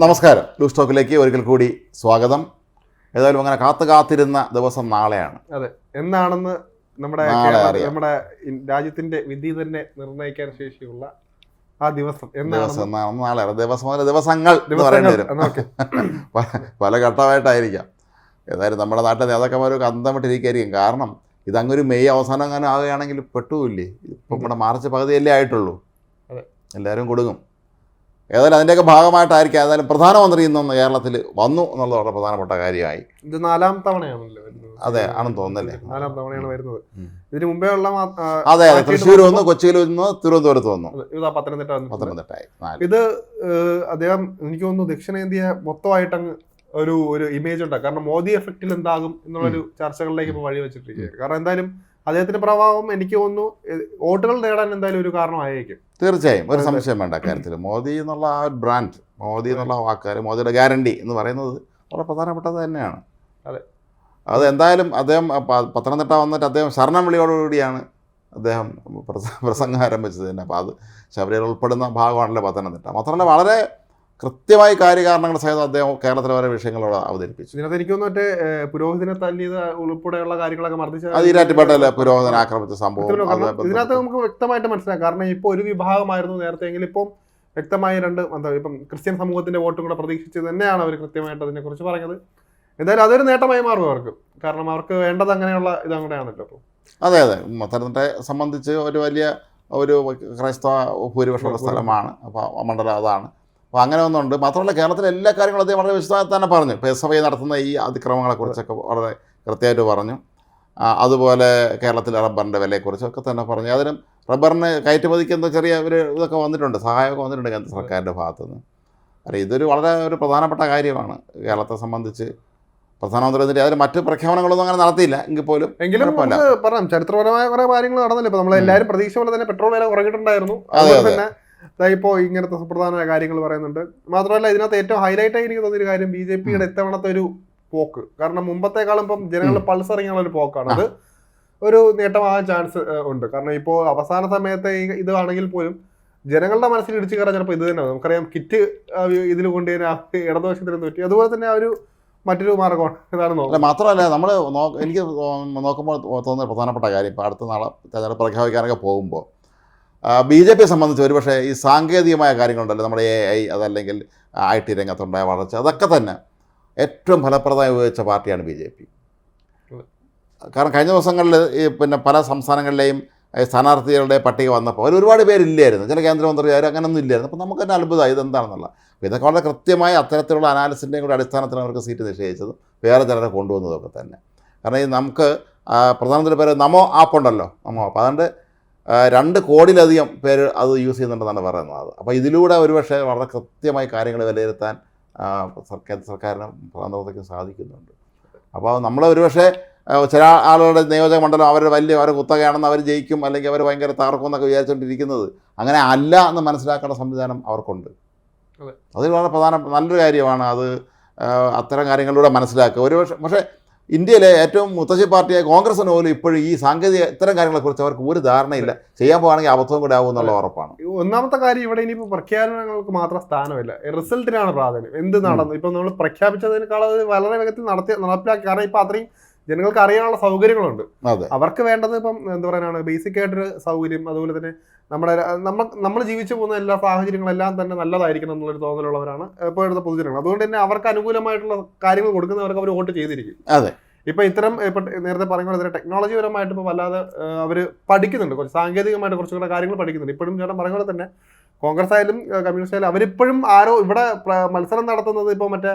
നമസ്കാരം. ലൂസ് ടോക്കിലേക്ക് ഒരിക്കൽ കൂടി സ്വാഗതം. ഏതായാലും അങ്ങനെ കാത്തു കാത്തിരുന്ന ദിവസം നാളെയാണ്. അതെ. എന്നാണെന്ന് നമ്മുടെ. നമ്മുടെ രാജ്യത്തിന്റെ വിധി തന്നെ നിർണയിക്കാൻ ശേഷിയുള്ള ആ ദിവസം ദിവസം എന്നാണെന്ന് നാളെ. ദിവസം മുതൽ ദിവസങ്ങൾ എന്ന് പറയേണ്ടി വരും. ഓക്കേ. പല- ഘട്ടമായിട്ടായിരിക്കാം. ഏതായാലും നമ്മുടെ നാട്ടിലെ നേതാക്കന്മാരൊക്കെ അന്തം വിട്ടിരിക്കുകയായിരിക്കും. കാരണം ഇതങ്ങൊരു മെയ് അവസാനം അങ്ങനെ ആവുകയാണെങ്കിൽ പെട്ടുമില്ലേ ഇപ്പം നമ്മുടെ മാർച്ച് പകുതിയല്ലേ ആയിട്ടുള്ളൂ. എല്ലാവരും കൊടുക്കും ഏതായാലും അതിന്റെയൊക്കെ ഭാഗമായിട്ടായിരിക്കും ഏതായാലും പ്രധാനമന്ത്രി ഇന്നൊന്ന് കേരളത്തിൽ വന്നു എന്നുള്ളത് വളരെ പ്രധാനപ്പെട്ട കാര്യമായി. ഇത് നാലാം തവണയാണല്ലോ അതെ, ആണെന്ന് തോന്നുന്നല്ലേ? നാലാം തവണയാണ് വരുന്നത്. ഇതിന് മുമ്പേ ഉള്ള അതെ അതെ തൃശ്ശൂർ വന്നു കൊച്ചിയിൽ വന്നു തിരുവനന്തപുരത്ത് വന്നു. പത്തനംതിട്ട നാല്. ഇത് അദ്ദേഹം എനിക്ക് തോന്നുന്നു ദക്ഷിണേന്ത്യ മൊത്തമായിട്ട് ഒരു ഒരു ഇമേജ് ഉണ്ടാകും കാരണം മോദി എഫക്റ്റിൽ എന്താകും എന്നുള്ളൊരു ചർച്ചകളിലേക്ക് ഇപ്പോൾ വഴി വെച്ചിട്ടിരിക്കുകയാണ് കാരണം എന്തായാലും അദ്ദേഹത്തിന്റെ പ്രഭാവം എനിക്ക് തോന്നുന്നു വോട്ടുകൾ നേടാൻ എന്തായാലും ഒരു കാരണമായേക്കും. തീർച്ചയായും. ഒരു സംശയം വേണ്ട കാര്യത്തിൽ മോദി എന്നുള്ള ആ ഒരു ബ്രാൻഡ് മോദി എന്നുള്ള വാക്കാർ മോദിയുടെ ഗ്യാരണ്ടി എന്ന് പറയുന്നത് വളരെ പ്രധാനപ്പെട്ടത് തന്നെയാണ്. അതെ. അത് എന്തായാലും അദ്ദേഹം പത്തനംതിട്ട വന്നിട്ട് അദ്ദേഹം ശരണം വിളിയോടുകൂടിയാണ് അദ്ദേഹം പ്രസംഗം ആരംഭിച്ചത്. തന്നെ അപ്പോൾ അത് ശബരിമല ഉൾപ്പെടുന്ന ഭാഗമാണല്ലോ പത്തനംതിട്ട. മാത്രമല്ല വളരെ കൃത്യമായി കാര്യകാരണങ്ങൾ സഹിതം അദ്ദേഹം കേരളത്തിലെ ഓരോ വിഷയങ്ങളോട് അവതരിപ്പിച്ചു. ഇതിനകത്ത് എനിക്ക് തോന്നുന്നു മറ്റേ പുരോഹിതനെ തല്ലിയത് ഉൾപ്പെടെയുള്ള കാര്യങ്ങളൊക്കെ മർദ്ദിച്ച അത് ഈരാറ്റുപേട്ടയിലെ പുരോഹിതൻ ആക്രമിച്ച സംഭവം. ഇതിനകത്ത് നമുക്ക് വ്യക്തമായിട്ട് മനസ്സിലാക്കാം. കാരണം ഇപ്പോൾ ഒരു വിഭാഗമായിരുന്നു നേരത്തെ എങ്കിൽ ഇപ്പം വ്യക്തമായ രണ്ട് എന്താ ഇപ്പം ക്രിസ്ത്യൻ സമൂഹത്തിന്റെ വോട്ടും കൂടെ പ്രതീക്ഷിച്ച് തന്നെയാണ് അവർ കൃത്യമായിട്ട് അതിനെ കുറിച്ച് പറഞ്ഞത് എന്തായാലും അതൊരു നേട്ടമായി മാറും അവർക്ക്. കാരണം അവർക്ക് വേണ്ടത് അങ്ങനെയുള്ള ഇതും കൂടെയാണല്ലോ ഇപ്പോൾ അതെ അതെ. പത്തനംതിട്ടയെ സംബന്ധിച്ച് ഒരു വലിയ ഒരു ക്രൈസ്തവ ഭൂരിപക്ഷമുള്ള സ്ഥലമാണ്. അപ്പോൾ മണ്ഡലം അതാണ്. അപ്പോൾ അങ്ങനെ ഒന്നുണ്ട് മാത്രമല്ല കേരളത്തിലെ എല്ലാ കാര്യങ്ങളും അദ്ദേഹം വളരെ വിശദമായി തന്നെ പറഞ്ഞു. ഇപ്പോൾ എസ് എഫ് ഐ നടത്തുന്ന ഈ അതിക്രമങ്ങളെക്കുറിച്ചൊക്കെ വളരെ കൃത്യമായിട്ട് പറഞ്ഞു. അതുപോലെ കേരളത്തിലെ റബ്ബറിന്റെ വിലയെക്കുറിച്ചൊക്കെ തന്നെ പറഞ്ഞു. അതിനും റബ്ബറിന് കയറ്റുമതിക്ക് എന്തോ ചെറിയ ഒരു ഇതൊക്കെ വന്നിട്ടുണ്ട് സഹായമൊക്കെ വന്നിട്ടുണ്ട് കേന്ദ്ര സർക്കാരിന്റെ ഭാഗത്തു നിന്ന് അറിയാം ഇതൊരു വളരെ ഒരു പ്രധാനപ്പെട്ട കാര്യമാണ് കേരളത്തെ സംബന്ധിച്ച്. പ്രധാനമന്ത്രി എന്നിട്ട് അതിന് മറ്റ് പ്രഖ്യാപനങ്ങളൊന്നും അങ്ങനെ നടത്തിയില്ല. എങ്കിൽ പോലും എങ്കിലും. പറയാം ചരിത്രപരമായ കുറേ കാര്യങ്ങൾ നടന്നില്ല. ഇപ്പൊ നമ്മൾ എല്ലാവരും പ്രതീക്ഷ പോലെ തന്നെ പെട്രോൾ വില കുറഞ്ഞിട്ടുണ്ടായിരുന്നു. അതെ, അതുപോലെ തന്നെ ദാ ഇപ്പോ ഇങ്ങനത്തെ സുപ്രധാന കാര്യങ്ങൾ പറയുന്നുണ്ട്. മാത്രമല്ല ഇതിനകത്ത് ഏറ്റവും ഹൈലൈറ്റ് ആയി എനിക്ക് തോന്നിയൊരു കാര്യം ബി ജെ പിയുടെ ഇത്തവണത്തെ ഒരു പോക്ക്. കാരണം മുമ്പത്തെക്കാളും ഇപ്പം ജനങ്ങളുടെ പൾസ് ഇറങ്ങിയുള്ള ഒരു പോക്കാണ്. അത് ഒരു നേട്ടമാകാൻ ചാൻസ് ഉണ്ട്. കാരണം ഇപ്പോൾ അവസാന സമയത്തെ ഇതാണെങ്കിൽ പോലും ജനങ്ങളുടെ മനസ്സിൽ ഇടിച്ചു കയറാൻ ചിലപ്പോൾ ഇത് തന്നെ നമുക്കറിയാം കിറ്റ് ഇതിൽ കൊണ്ടുവരാൻ ഇടതുവശത്തിന് പറ്റി? അതുപോലെ തന്നെ ആ ഒരു മറ്റൊരു മാർഗമാണ്. ഇതാണ് മാത്രമല്ല നമ്മൾ എനിക്ക് നോക്കുമ്പോൾ തോന്നുന്ന പ്രധാനപ്പെട്ട കാര്യം ഇപ്പോൾ അടുത്ത നാളെ തെരഞ്ഞെടുപ്പ് പ്രഖ്യാപിക്കാനൊക്കെ പോകുമ്പോൾ ബി ജെ പിയെ സംബന്ധിച്ച് ഒരുപക്ഷെ ഈ സാങ്കേതികമായ കാര്യങ്ങളുണ്ടല്ലോ നമ്മുടെ എ ഐ അതല്ലെങ്കിൽ ഐ ടി രംഗത്തുണ്ടായ വളർച്ച അതൊക്കെ തന്നെ ഏറ്റവും ഫലപ്രദമായി ഉപയോഗിച്ച പാർട്ടിയാണ് ബി ജെ പി. കാരണം കഴിഞ്ഞ ദിവസങ്ങളിൽ ഈ പിന്നെ പല സംസ്ഥാനങ്ങളിലെയും സ്ഥാനാർത്ഥികളുടെ പട്ടിക വന്നപ്പോൾ അവർ ഒരുപാട് പേരില്ലായിരുന്നു. ചില കേന്ദ്രമന്ത്രി അവർ അങ്ങനെയൊന്നും ഇല്ലായിരുന്നു. അപ്പോൾ നമുക്ക് തന്നെ അത്ഭുതമായി ഇതെന്താണെന്നുള്ള അപ്പോൾ ഇതൊക്കെ വളരെ കൃത്യമായി അത്തരത്തിലുള്ള അനാലിസിന്റെയും കൂടെ അടിസ്ഥാനത്തിൽ അവർക്ക് സീറ്റ് നിശ്ചയിച്ചതും വേറെ ചിലരെ കൊണ്ടുവന്നതൊക്കെ തന്നെ. കാരണം ഈ നമുക്ക് പ്രധാനമന്ത്രി പേര് നമോ ആപ്പ് ഉണ്ടല്ലോ നമോ ആപ്പ്. അതുകൊണ്ട് രണ്ട് കോടിയിലധികം പേര് അത് യൂസ് ചെയ്യുന്നുണ്ടെന്നാണ് പറയുന്നത്. അപ്പോൾ ഇതിലൂടെ ഒരുപക്ഷെ വളരെ കൃത്യമായി കാര്യങ്ങൾ വിലയിരുത്താൻ സർക്കാർ സർക്കാരിനും പ്രധാനമന്ത്രിക്കും സാധിക്കുന്നുണ്ട്. അപ്പോൾ നമ്മൾ ഒരുപക്ഷെ ചില ആളുകളുടെ നിയോജക മണ്ഡലം അവർ വലിയ അവർ കുത്തകയാണെന്ന് അവർ ജയിക്കും അല്ലെങ്കിൽ അവർ ഭയങ്കര തകർക്കും എന്നൊക്കെ വിചാരിച്ചുകൊണ്ടിരിക്കുന്നത് അങ്ങനെ അല്ല എന്ന് മനസ്സിലാക്കേണ്ട സംവിധാനം അവർക്കുണ്ട്. അതിൽ അത് വളരെ പ്രധാന നല്ലൊരു കാര്യമാണ് അത് അത്തരം കാര്യങ്ങളിലൂടെ മനസ്സിലാക്കുക. ഒരു പക്ഷേ പക്ഷേ ഇന്ത്യയിലെ ഏറ്റവും മുത്തശ്ശി പാർട്ടിയായ കോൺഗ്രസ് പോലും ഇപ്പോഴും ഈ സാങ്കേതിക ഇത്തരം കാര്യങ്ങളെക്കുറിച്ച് അവർക്ക് ഒരു ധാരണയില്ല. ചെയ്യാൻ പോകുകയാണെങ്കിൽ അബദ്ധവും കൂടെ ആവും എന്നുള്ള ഉറപ്പാണ്. ഒന്നാമത്തെ കാര്യം ഇവിടെ ഇനിയിപ്പോൾ പ്രഖ്യാപനങ്ങൾക്ക് മാത്രം സ്ഥാനമില്ല. റിസൾട്ടിനാണ് പ്രാധാന്യം. എന്ത് നടന്നു? ഇപ്പം നമ്മൾ പ്രഖ്യാപിച്ചതിനേക്കാൾ അത് വളരെ വേഗത്തിൽ നടത്തി നടപ്പിലാക്കി. കാരണം ഇപ്പം അത്രയും ജനങ്ങൾക്ക് അറിയാനുള്ള സൗകര്യങ്ങളുണ്ട്. അതെ. അവർക്ക് വേണ്ടത് ഇപ്പം എന്താ പറയാനാണ്? ബേസിക് ആയിട്ടൊരു സൗകര്യം അതുപോലെ തന്നെ നമ്മുടെ നമ്മൾ നമ്മൾ ജീവിച്ചു പോകുന്ന എല്ലാ സാഹചര്യങ്ങളെല്ലാം തന്നെ നല്ലതായിരിക്കണം എന്നുള്ളൊരു തോന്നലുള്ളവരാണ് ഇപ്പോഴത്തെ പൊതുജനങ്ങൾ. അതുകൊണ്ട് തന്നെ അവർക്ക് അനുകൂലമായിട്ടുള്ള കാര്യങ്ങൾ കൊടുക്കുന്നവർക്ക് അവർ വോട്ട് ചെയ്തിരിക്കും. അതെ. ഇപ്പൊ ഇത്തരം ഇപ്പൊ നേരത്തെ പറഞ്ഞ പോലെ ടെക്നോളജി പരമായിട്ട് ഇപ്പൊ വല്ലാതെ അവർ പഠിക്കുന്നുണ്ട്. കുറച്ച് സാങ്കേതികമായിട്ട് കുറച്ചുകൂടെ കാര്യങ്ങൾ പഠിക്കുന്നുണ്ട്. ഇപ്പോഴും ചേട്ടൻ പറഞ്ഞ പോലെ തന്നെ കോൺഗ്രസ് ആയാലും കമ്മ്യൂണിസ്റ്റ് ആയാലും അവരിപ്പോഴും ആരോ ഇവിടെ മത്സരം നടത്തുന്നത് ഇപ്പോൾ മറ്റേ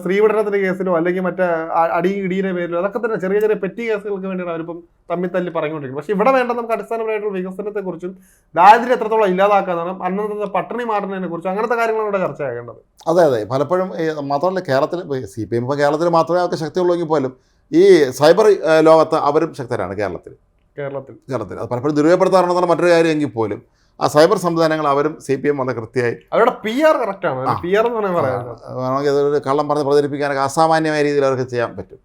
സ്ത്രീപീഡനത്തിന്റെ കേസിലോ അല്ലെങ്കിൽ മറ്റേ അടി ഇടിയുടെ പേരിലോ അതൊക്കെ തന്നെ ചെറിയ ചെറിയ പെറ്റി കേസുകൾക്ക് വേണ്ടിയാണ് അവരിപ്പം തമ്മിൽ തല്ലി പറഞ്ഞുകൊണ്ടിരിക്കുന്നത്. പക്ഷെ ഇവിടെ വേണ്ട നമുക്ക് അടിസ്ഥാനപരമായിട്ടുള്ള വികസനത്തെക്കുറിച്ചും ദാരിദ്ര്യം എത്രത്തോളം ഇല്ലാതാക്കാന്നാണ് അന്നത്തെ പട്ടിണി മാറുന്നതിനെ കുറിച്ചും അങ്ങനത്തെ കാര്യങ്ങളാണ് ഇവിടെ ചെയ്യേണ്ടത്. അതെ അതെ. പലപ്പോഴും മാത്രമല്ല കേരളത്തിൽ സി പി എം ഇപ്പോൾ കേരളത്തിൽ മാത്രമേ അവർക്ക് ശക്തിയുള്ളൂവെങ്കിൽ പോലും ഈ സൈബർ ലോകത്ത് അവരും ശക്തരാണ് കേരളത്തിൽ. കേരളത്തിൽ. കേരളത്തിൽ. അത് പലപ്പോഴും ദുരുപയോഗപ്പെടുത്താറുണ്ടെന്നുള്ള മറ്റൊരു കാര്യം എങ്കിൽ പോലും ആ സൈബർ സംവിധാനങ്ങൾ അവരും സി പി എം വളരെ കൃത്യമായി. അവരുടെ പി ആർ കറക്റ്റ് ആണ്. ആ. പി ആർ എന്ന് വേണമെങ്കിൽ അതൊരു കള്ളം പറഞ്ഞ് പ്രചരിപ്പിക്കാനൊക്കെ അസാമാന്യമായ രീതിയിൽ അവർക്ക് ചെയ്യാൻ പറ്റും.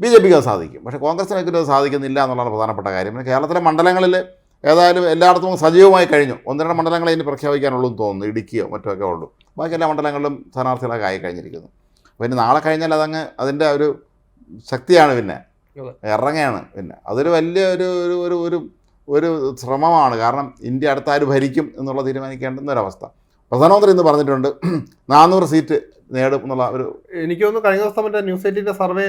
ബി ജെ പിക്ക് അത് സാധിക്കും. പക്ഷേ കോൺഗ്രസിനൊക്കെ അത് സാധിക്കുന്നില്ല എന്നുള്ളതാണ് പ്രധാനപ്പെട്ട കാര്യം. പിന്നെ കേരളത്തിലെ മണ്ഡലങ്ങളിൽ ഏതായാലും എല്ലായിടത്തും സജീവമായി കഴിഞ്ഞു. ഒന്ന് രണ്ട് മണ്ഡലങ്ങളെ ഇനി പ്രഖ്യാപിക്കാനുള്ളൂ എന്ന് തോന്നുന്നു. ഇടുക്കിയോ മറ്റോ ഒക്കെ ഉള്ളൂ. ബാക്കി എല്ലാ മണ്ഡലങ്ങളിലും സ്ഥാനാർത്ഥികളൊക്കെ ആയി കഴിഞ്ഞിരിക്കുന്നു. അപ്പോൾ ഇനി നാളെ കഴിഞ്ഞാൽ അതങ്ങ് അതിന്റെ ഒരു ശക്തിയാണ് പിന്നെ. ഇറങ്ങുകയാണ് പിന്നെ. അതൊരു വലിയ ഒരു ഒരു ഒരു ഒരു ശ്രമമാണ്. കാരണം ഇന്ത്യ അടുത്ത ആര് ഭരിക്കും എന്നുള്ള തീരുമാനിക്കേണ്ടുന്ന ഒരവസ്ഥ. പ്രധാനമന്ത്രി ഇന്ന് പറഞ്ഞിട്ടുണ്ട് നാനൂറ് സീറ്റ് നേടും എന്നുള്ള ഒരു എനിക്ക് തോന്നുന്നു കഴിഞ്ഞ ദിവസം മറ്റേ ന്യൂസ് എയ്റ്റിന്റെ സർവേ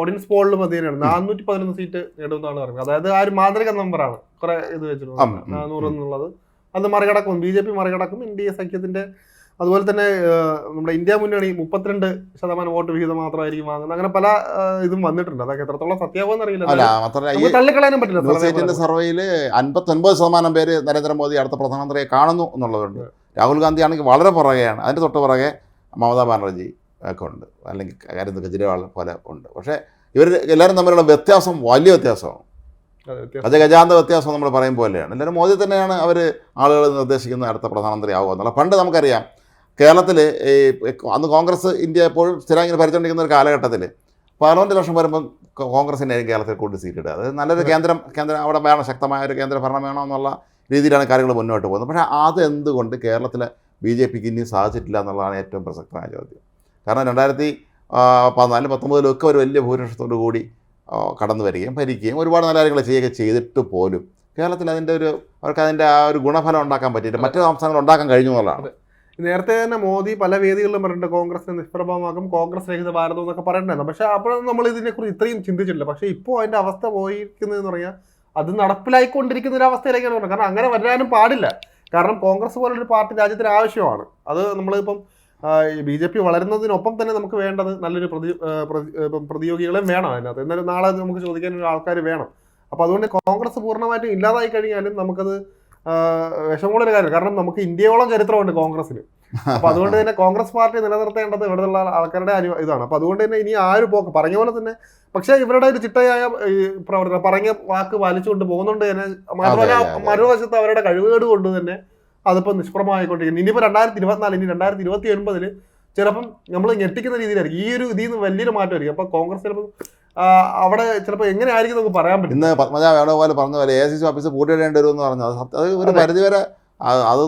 ഓഡിയൻസ് പോളിൽ മതിയാണ് നാനൂറ്റി പതിനൊന്ന് സീറ്റ് നേടുമെന്നാണ് പറയുന്നത് അതായത് ആ ഒരു മാന്ത്രിക നമ്പറാണ് കുറേ ഇത് വെച്ചിട്ടുള്ളത് വെച്ചിട്ടുണ്ട് നാനൂറ് എന്നുള്ളത്. അത് മറികടക്കും. ബി ജെ പി മറികടക്കും. എൻ ഡി എ സഖ്യത്തിന്റെ അതുപോലെ തന്നെ നമ്മുടെ ഇന്ത്യ മുന്നണി മുപ്പത്തിരണ്ട് ശതമാനം വോട്ട് വിഹിതം മാത്രമായിരിക്കും വാങ്ങുന്നത്. അങ്ങനെ പല ഇതും വന്നിട്ടുണ്ട്. അതൊക്കെ എത്രത്തോളം സത്യാവോ അറിയില്ല. തള്ളിക്കളയാനും പറ്റില്ല ന്യൂസ് സർവേയിൽ അൻപത്തൊൻപത് ശതമാനം പേര് നരേന്ദ്രമോദി അടുത്ത പ്രധാനമന്ത്രിയെ കാണുന്നു എന്നുള്ളതുണ്ട്. രാഹുൽ ഗാന്ധി ആണെങ്കിൽ വളരെ പുറകെയാണ്. അതിന്റെ തൊട്ട് പുറകെ മമതാ ബാനർജി ഒക്കെ ഉണ്ട്. അല്ലെങ്കിൽ അരവിന്ദ് കെജ്രിവാൾ പോലെ ഉണ്ട്. പക്ഷേ ഇവർ എല്ലാവരും തമ്മിലുള്ള വ്യത്യാസം വലിയ വ്യത്യാസമാണ്. അതെ, വ്യത്യാസം. അത് ഗജാന്ത വ്യത്യാസം നമ്മൾ പറയും പോലെയാണ്. എല്ലാവരും മോദി തന്നെയാണ് അവർ ആളുകൾ നിർദ്ദേശിക്കുന്ന അടുത്ത പ്രധാനമന്ത്രി ആവുക എന്നുള്ളത് പണ്ട് നമുക്കറിയാം കേരളത്തിൽ ഈ അന്ന് കോൺഗ്രസ് ഇന്ത്യ എപ്പോഴും സ്ഥിരം ഇങ്ങനെ ഭരിച്ചുകൊണ്ടിരിക്കുന്ന ഒരു കാലഘട്ടത്തിൽ പാർലമെന്റ് ലക്ഷം വരുമ്പോൾ കോൺഗ്രസ് കോൺഗ്രസിനായിരിക്കും കേരളത്തിൽ കൂടുതൽ സീറ്റ് ഇടുക. അത് നല്ലൊരു കേന്ദ്രം കേന്ദ്രം അവിടെ വേണം ശക്തമായ ഒരു കേന്ദ്ര ഭരണം വേണമെന്നുള്ള രീതിയിലാണ് കാര്യങ്ങൾ മുന്നോട്ട് പോകുന്നത്. പക്ഷേ അതെന്തുകൊണ്ട് കേരളത്തിലെ ബി ജെ പിക്ക് ഇനിയും സാധിച്ചിട്ടില്ല എന്നുള്ളതാണ് ഏറ്റവും പ്രസക്തമായ ചോദ്യം. കാരണം രണ്ടായിരത്തി പതിനാല് പത്തൊമ്പതിലൊക്കെ ഒരു വലിയ ഭൂരിപക്ഷത്തോടു കൂടി കടന്നു വരികയും ഭരിക്കുകയും ഒരുപാട് നല്ല കാര്യങ്ങൾ ചെയ്യുകയൊക്കെ ചെയ്തിട്ട് പോലും കേരളത്തിൽ അതിന്റെ ഒരു അവർക്ക് അതിന്റെ ആ ഒരു ഗുണഫലം ഉണ്ടാക്കാൻ പറ്റിയില്ല. മറ്റു സംസ്ഥാനങ്ങൾ ഉണ്ടാക്കാൻ കഴിഞ്ഞു എന്നുള്ളതാണ്. നേരത്തെ തന്നെ മോദി പല വേദികളിലും പറഞ്ഞിട്ടുണ്ട് കോൺഗ്രസിനെ നിഷ്പ്രഭമാക്കും കോൺഗ്രസ് രഹിത ഭാരതം എന്നൊക്കെ പറഞ്ഞിട്ടുണ്ടായിരുന്നു. പക്ഷെ അപ്പോഴൊന്നും നമ്മൾ ഇതിനെക്കുറിച്ച് ഇത്രയും ചിന്തിച്ചിട്ടില്ല. പക്ഷേ ഇപ്പോൾ അതിന്റെ അവസ്ഥ പോയിരിക്കുന്നതെന്ന് പറഞ്ഞാൽ അത് നടപ്പിലായിക്കൊണ്ടിരിക്കുന്ന ഒരു അവസ്ഥയിലേക്കാണ് പറഞ്ഞത് കാരണം അങ്ങനെ വരാനും പാടില്ല. കാരണം കോൺഗ്രസ് പോലൊരു പാർട്ടി രാജ്യത്തിന് ആവശ്യമാണ്. അത് നമ്മളിപ്പം ബി ജെ പി വളരുന്നതിനൊപ്പം തന്നെ നമുക്ക് വേണ്ടത് നല്ലൊരു പ്രതി പ്രതിയോഗികളെ വേണം അതിനകത്ത്. എന്നാലും നാളെ നമുക്ക് ചോദിക്കാൻ ഒരു ആൾക്കാർ വേണം. അപ്പോൾ അതുകൊണ്ട് കോൺഗ്രസ് പൂർണമായിട്ടും ഇല്ലാതായി കഴിഞ്ഞാലും നമുക്കത് ആ, വിഷമമുള്ള കാര്യം. കാരണം നമുക്ക് ഇന്ത്യയോളം ചരിത്രമുണ്ട് കോൺഗ്രസിന് അപ്പൊ അതുകൊണ്ട് തന്നെ കോൺഗ്രസ് പാർട്ടി നിലനിർത്തേണ്ടത് ഇവിടെയുള്ള ആൾക്കാരുടെ അനു ഇതാണ്. അപ്പൊ അതുകൊണ്ട് തന്നെ ഇനി ആ ഒരു പോക്ക് പറഞ്ഞ പോലെ തന്നെ പക്ഷേ ഇവരുടെ ഒരു ചിട്ടയായ പ്രവർത്തനം പറഞ്ഞ വാക്ക് പാലിച്ചുകൊണ്ട് പോകുന്നുണ്ട് തന്നെ. മാത്രമല്ല. മറുവശത്ത് അവരുടെ കഴിവുകേട് കൊണ്ട് തന്നെ അതിപ്പോ നിഷ്പ്രഭമായിക്കൊണ്ടിരിക്കുന്നു ഇനിയിപ്പോ രണ്ടായിരത്തി ഇരുപത്തിനാല് ഇനി രണ്ടായിരത്തി ഇരുപത്തി ഒൻപതിൽ ചിലപ്പം നമ്മൾ ഞെട്ടിക്കുന്ന രീതിയിലായിരിക്കും. ഈ ഒരു ഇതിൽ നിന്ന് വലിയൊരു മാറ്റമായിരിക്കും. അപ്പൊ കോൺഗ്രസ് ചിലപ്പോൾ അവിടെ ചിലപ്പോൾ എങ്ങനെയായിരിക്കും നമുക്ക് പറയാൻ പറ്റും. ഇന്ന് പത്മജ വേണുഗോപാൽ പറഞ്ഞ പോലെ എ സി സി ഓഫീസ് പൂട്ടിയിടേണ്ടി വരുമെന്ന് പറഞ്ഞു. അത് അത് ഒരു പരിധിവരെ അത്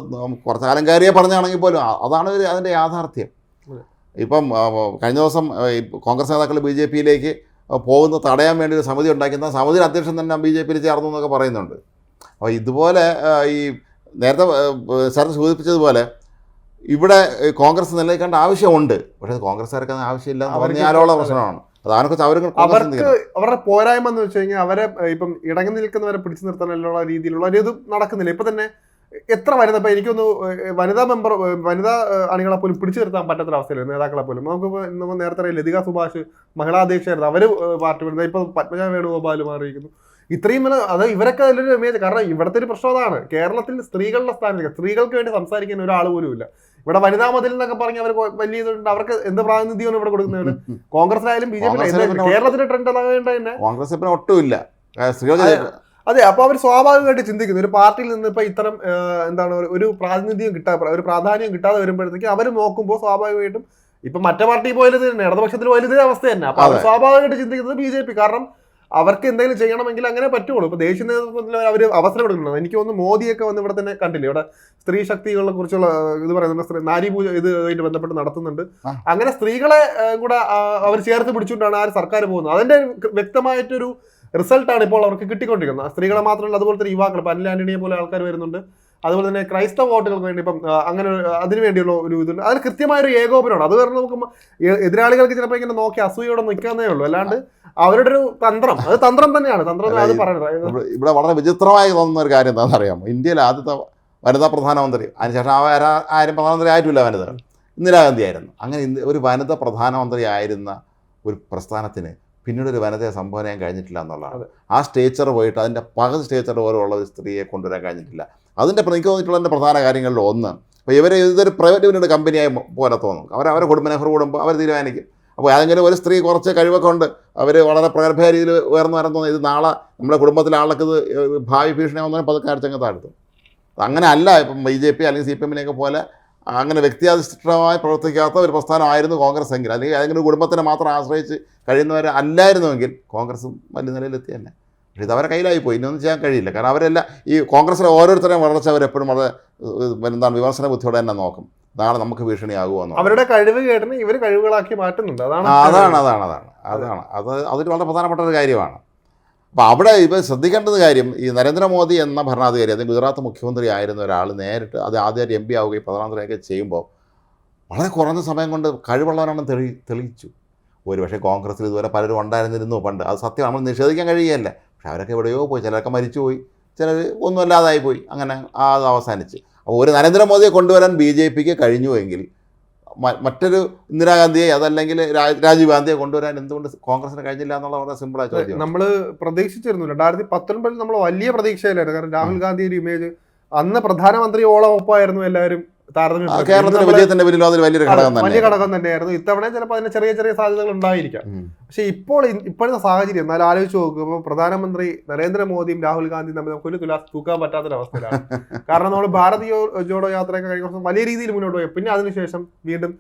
കുറച്ച് അലങ്കാരിയെ പറഞ്ഞാണെങ്കിൽ പോലും അതാണ് ഒരു അതിന്റെ യാഥാർത്ഥ്യം. ഇപ്പം കഴിഞ്ഞ ദിവസം കോൺഗ്രസ് നേതാക്കൾ ബി ജെ പിയിലേക്ക് പോകുന്ന തടയാൻ വേണ്ടി ഒരു സമിതി ഉണ്ടാക്കുന്ന സമിതി അധ്യക്ഷൻ തന്നെ ബി ജെ പിയിൽ ചേർന്നു എന്നൊക്കെ പറയുന്നുണ്ട്. അപ്പോൾ ഇതുപോലെ ഈ നേരത്തെ സാർ സൂചിപ്പിച്ചതുപോലെ ഇവിടെ കോൺഗ്രസ് നിലനിൽക്കേണ്ട ആവശ്യമുണ്ട്. പക്ഷേ കോൺഗ്രസ്സുകാർക്ക് അതിന് ആവശ്യമില്ല എന്ന് പറഞ്ഞാലോളം പറഞ്ഞാലുള്ള പ്രശ്നമാണ്. അതിനെക്കുറിച്ച് അവർ അവർക്ക് അവരുടെ പോരായ്മ എന്ന് വെച്ച് കഴിഞ്ഞാൽ അവരെ ഇപ്പം ഇടങ്ങി നിൽക്കുന്നവരെ പിടിച്ചു നിർത്താനുള്ള രീതിയിലുള്ള ഒരു ഇത് നടക്കുന്നില്ല. ഇപ്പൊ തന്നെ എത്ര വനിത ഇപ്പൊ എനിക്കൊന്ന് വനിതാ മെമ്പർ വനിതാ അണികളെ പോലും പിടിച്ചു നിർത്താൻ പറ്റാത്ത അവസ്ഥയില്ല നേതാക്കളെ പോലും. നമുക്ക് നേരത്തെ അറിയാം ലതിക സുഭാഷ് മഹിളാ അധ്യക്ഷയായിരുന്നു. അവർ പാർട്ടി വരുന്നത്. ഇപ്പൊ പത്മജ വേണുഗോപാൽ മാറിയിരിക്കുന്നു. ഇത്രയും വലിയ അത് ഇവരൊക്കെ അതിലൊരു ഇമേജ് കാരണം ഇവിടത്തെ ഒരു പ്രശ്നം അതാണ്. കേരളത്തിൽ സ്ത്രീകളുടെ സ്ഥാനത്തേക്ക് സ്ത്രീകൾക്ക് വേണ്ടി സംസാരിക്കാൻ ഒരാൾ പോലും ഇല്ല ഇവിടെ വനിതാ മതിൽ എന്നൊക്കെ പറഞ്ഞ് അവർ വലിയ ഇതുണ്ട് അവർക്ക് എന്ത് പ്രാതിനിധ്യമാണ് ഇവിടെ കൊടുക്കുന്നത്? കോൺഗ്രസിലായാലും ബി ജെ പി കേരളത്തിന്റെ ട്രെൻഡ് അതായത് തന്നെ കോൺഗ്രസ് ഇപ്പം ഒട്ടുമില്ല അതെ. അപ്പോൾ അപ്പൊ അവർ സ്വാഭാവികമായിട്ട് ചിന്തിക്കുന്നു. ഒരു പാർട്ടിയിൽ നിന്ന് ഇപ്പൊ ഇത്തരം എന്താണ് ഒരു- പ്രാതിനിധ്യം കിട്ടാതെ ഒരു പ്രാധാന്യം കിട്ടാതെ വരുമ്പോഴത്തേക്ക് അവർ നോക്കുമ്പോൾ സ്വാഭാവികമായിട്ടും ഇപ്പൊ മറ്റേ പാർട്ടി പോയത് തന്നെ ഇടതുപക്ഷത്തിൽ പോയത് അവസ്ഥ തന്നെ. അപ്പൊ അവർ സ്വാഭാവികമായിട്ട് ചിന്തിക്കുന്നത് ബി ജെ പി. കാരണം അവർക്ക് എന്തെങ്കിലും ചെയ്യണമെങ്കിൽ അങ്ങനെ പറ്റുള്ളൂ. ഇപ്പൊ ദേശീയ നേതൃത്വത്തിൽ അവർ അവസരം കൊടുക്കുന്നുണ്ട് എനിക്ക് തോന്നുന്നു മോദിയൊക്കെ വന്ന് ഇവിടെ തന്നെ കണ്ടില്ലേ? ഇവിടെ സ്ത്രീ ശക്തികളെ കുറിച്ചുള്ള ഇത് പറയുന്നുണ്ട്. നാരി പൂജ ഇത് ആയിട്ട് ബന്ധപ്പെട്ട് നടത്തുന്നുണ്ട്. അങ്ങനെ സ്ത്രീകളെ കൂടെ അവർ ചേർത്ത് പിടിച്ചുകൊണ്ടാണ് ആ സർക്കാർ പോകുന്നത്. അതിന്റെ വ്യക്തമായിട്ടൊരു റിസൾട്ടാണ് ഇപ്പോൾ അവർക്ക് കിട്ടിക്കൊണ്ടിരിക്കുന്നത്. സ്ത്രീകളെ മാത്രമല്ല അതുപോലെ തന്നെ യുവാക്കൾ ഇപ്പം അനിൽ ആന്റണിയെ പോലെ ആൾക്കാർ വരുന്നുണ്ട്. അതുപോലെ തന്നെ ക്രൈസ്തവ വോട്ടുകൾക്ക് വേണ്ടി ഇപ്പം അങ്ങനെ ഒരു- അതിന് വേണ്ടിയുള്ള ഒരു ഇതുണ്ട്. അതിന് കൃത്യമായ ഒരു ഏകോപനമാണ് അത് കാരണം നമുക്ക് എതിരാളികൾക്ക് ചിലപ്പോൾ ഇങ്ങനെ നോക്കി അസൂയോടെ നിൽക്കാന്നേ ഉള്ളൂ. അല്ലാണ്ട് അവരുടെ ഒരു തന്ത്രം അത് തന്ത്രം തന്നെയാണ്. തന്ത്രം അത് പറയുന്നത് ഇവിടെ വളരെ വിചിത്രമായി തോന്നുന്ന ഒരു കാര്യം എന്താണെന്ന് അറിയാമോ ഇന്ത്യയിൽ ആദ്യത്തെ വനിതാ പ്രധാനമന്ത്രി അതിനുശേഷം ആ ആരാ പ്രധാനമന്ത്രി ആയിട്ടില്ല വനിത ഇന്ദിരാഗാന്ധി ആയിരുന്നു. അങ്ങനെ ഒരു വനിത പ്രധാനമന്ത്രി ആയിരുന്ന ഒരു പ്രസ്ഥാനത്തിന് പിന്നീട് ഒരു വനിതയെ സംഭാവന ചെയ്യാൻ കഴിഞ്ഞിട്ടില്ല എന്നുള്ളതാണ്. ആ സ്റ്റേച്ചർ പോയിട്ട് അതിന്റെ പകുതി സ്റ്റേച്ചർ പോലുള്ള ഒരു സ്ത്രീയെ കൊണ്ടുവരാൻ കഴിഞ്ഞിട്ടില്ല. അതിന്റെ എനിക്ക് തോന്നിയിട്ടുള്ള പ്രധാന കാര്യങ്ങളിൽ ഒന്ന്. അപ്പോൾ ഇവർ ഇതൊരു പ്രൈവറ്റ് ലിമിറ്റഡ് കമ്പനിയായി പോരാ തോന്നും. അവർ അവരെ കുടുംബ നെഹ്റു കുടുംബം അവർ തീരുമാനിക്കും. അപ്പോൾ ഏതെങ്കിലും ഒരു സ്ത്രീ കുറച്ച് കഴിവൊക്കെ ഉണ്ട് അവർ വളരെ പ്രഗത്ഭമായ രീതിയിൽ ഉയർന്നു വരാൻ തോന്നുന്നു. ഇത് നാളെ നമ്മുടെ കുടുംബത്തിലെ ആളൊക്കെ ഇത് ഭാവി ഭീഷണിയാവുന്നതിന് പതുക്കെ അടച്ചങ്ങ് താഴ്ത്തും. അങ്ങനെ അല്ല ഇപ്പം ബി ജെ പി അല്ലെങ്കിൽ സി പി എമ്മിനെയൊക്കെ പോലെ അങ്ങനെ വ്യക്തിയാധിഷ്ഠിതമായി പ്രവർത്തിക്കാത്ത ഒരു പ്രസ്ഥാനമായിരുന്നു കോൺഗ്രസ് എങ്കിൽ അല്ലെങ്കിൽ ഏതെങ്കിലും കുടുംബത്തിനെ മാത്രം ആശ്രയിച്ച് കഴിയുന്നവർ അല്ലായിരുന്നുവെങ്കിൽ കോൺഗ്രസും വലിയ നിലയിലെത്തി തന്നെ പക്ഷേ ഇത് അവരെ കയ്യിലായി പോയി. ഇനിയൊന്നും ചെയ്യാൻ കഴിയില്ല. കാരണം അവരെല്ലാം ഈ കോൺഗ്രസിലെ ഓരോരുത്തരെയും വളർച്ച അവരെപ്പോഴും വളരെ എന്താണ് വിമർശന ബുദ്ധിയോടെ തന്നെ നോക്കും. നാളെ നമുക്ക് ഭീഷണിയാകുമോ എന്ന് അവരുടെ കഴിവ് കേട്ടിന് ഇവർ കഴിവുകളാക്കി മാറ്റുന്നുണ്ട്. അതാണ് അതാണ് അതാണ് അതാണ് അതാണ്. അത് അതൊരു വളരെ പ്രധാനപ്പെട്ട ഒരു കാര്യമാണ്. അപ്പോൾ അവിടെ ഇപ്പോൾ ശ്രദ്ധിക്കേണ്ടത് കാര്യം ഈ നരേന്ദ്രമോദി എന്ന ഭരണാധികാരി അതായത് ഗുജറാത്ത് മുഖ്യമന്ത്രി ആയിരുന്ന ഒരാൾ നേരിട്ട് അത് ആദ്യമായിട്ട് എം പി ആവുകയും പ്രധാനമന്ത്രിയൊക്കെ ചെയ്യുമ്പോൾ വളരെ കുറഞ്ഞ സമയം കൊണ്ട് കഴിവുള്ളവരാണെന്ന് തെളി തെളിയിച്ചു. ഒരു പക്ഷേ കോൺഗ്രസ്സിൽ ഇതുവരെ പലരും ഉണ്ടായിരുന്നിരുന്നു പണ്ട്. അത് സത്യം. നമ്മൾ നിഷേധിക്കാൻ കഴിയുകയല്ല. അവരൊക്കെ എവിടെയോ പോയി. ചിലരൊക്കെ മരിച്ചുപോയി. ചിലർ ഒന്നുമല്ലാതായി പോയി അങ്ങനെ അത് അവസാനിച്ച്. അപ്പോൾ ഒരു നരേന്ദ്രമോദിയെ കൊണ്ടുവരാൻ ബി ജെ പിക്ക് കഴിഞ്ഞുവെങ്കിൽ മറ്റൊരു ഇന്ദിരാഗാന്ധിയെ അതല്ലെങ്കിൽ രാജീവ് ഗാന്ധിയെ കൊണ്ടുവരാൻ എന്തുകൊണ്ട് കോൺഗ്രസിന് കഴിഞ്ഞില്ല എന്നുള്ള വളരെ സിമ്പിളായ ചോദ്യം നമ്മൾ പ്രതീക്ഷിച്ചിരുന്നു രണ്ടായിരത്തി പത്തൊൻപതിൽ നമ്മൾ വലിയ പ്രതീക്ഷയിലായിരുന്നു. കാരണം രാഹുൽ ഗാന്ധിയുടെ ഇമേജ് അന്ന് പ്രധാനമന്ത്രി ഓളം ഒപ്പമായിരുന്നു എല്ലാവരും. കേരളത്തിന്റെ വിജയത്തിന്റെ പിന്നിലും അതിൽ വലിയൊരു ഘടകം വലിയ ഘടകം തന്നെയായിരുന്നു. ഇത്തവണ ചിലപ്പോൾ അതിന് ചെറിയ ചെറിയ സാധ്യതകൾ ഉണ്ടായിരിക്കാം. പക്ഷെ ഇപ്പോൾ ഇപ്പോഴത്തെ സാഹചര്യം എന്നാൽ ആലോചിച്ച് നോക്കുമ്പോൾ പ്രധാനമന്ത്രി നരേന്ദ്രമോദിയും രാഹുൽ ഗാന്ധിയും തമ്മിൽ നമുക്ക് ഒരു തുലാ തൂക്കാൻ പറ്റാത്തൊരവസ്ഥയിലാണ്. കാരണം നമ്മൾ ഭാരതീയ ജോഡോ യാത്രയൊക്കെ കഴിഞ്ഞ വർഷം വലിയ രീതിയിൽ മുന്നോട്ട് പോയി. പിന്നെ അതിനുശേഷം വീണ്ടും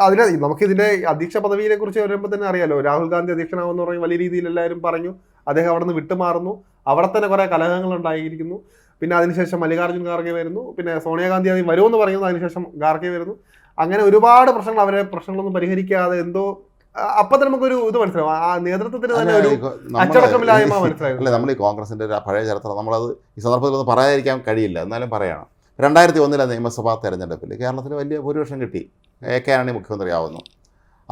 അതിനെ നമുക്ക് ഇതിന്റെ അധ്യക്ഷ പദവിയെ കുറിച്ച് വരുമ്പോൾ തന്നെ അറിയാലോ. രാഹുൽ ഗാന്ധി അധ്യക്ഷനാവെന്ന് പറഞ്ഞ് വലിയ രീതിയിൽ എല്ലാവരും പറഞ്ഞു. അദ്ദേഹം അവിടെ നിന്ന് വിട്ടുമാറുന്നു. അവിടെ തന്നെ കുറെ കലഹങ്ങൾ ഉണ്ടായിരിക്കുന്നു. പിന്നെ അതിനുശേഷം മല്ലികാർജുൻ ഖാർഗെ വരുന്നു. പിന്നെ സോണിയാഗാന്ധി ആദ്യം വരുമെന്ന് പറയുന്നു അതിനുശേഷം ഖാർഗെ വരുന്നു. അങ്ങനെ ഒരുപാട് പ്രശ്നങ്ങൾ അവരെ പ്രശ്നങ്ങളൊന്നും പരിഹരിക്കാതെ എന്തോ അപ്പൊ തന്നെ നമുക്കൊരു ഇത് മനസ്സിലാവും. ആ നേതൃത്വത്തിന് തന്നെ ഒരു അച്ചടക്കമില്ലായ്മ മനസ്സിലായി. അല്ലെ നമ്മൾ ഈ കോൺഗ്രസിന്റെ ഒരു പഴയ ചരിത്രം നമ്മളത് ഈ സന്ദർഭത്തിൽ ഒന്നും പറയാതിരിക്കാൻ കഴിയില്ല. എന്നാലും പറയണം. രണ്ടായിരത്തി ഒന്നിലെ നിയമസഭാ തെരഞ്ഞെടുപ്പിൽ കേരളത്തിന് വലിയ ഭൂരിപക്ഷം കിട്ടി. എ കെ ആണി മുഖ്യമന്ത്രിയാവുന്നു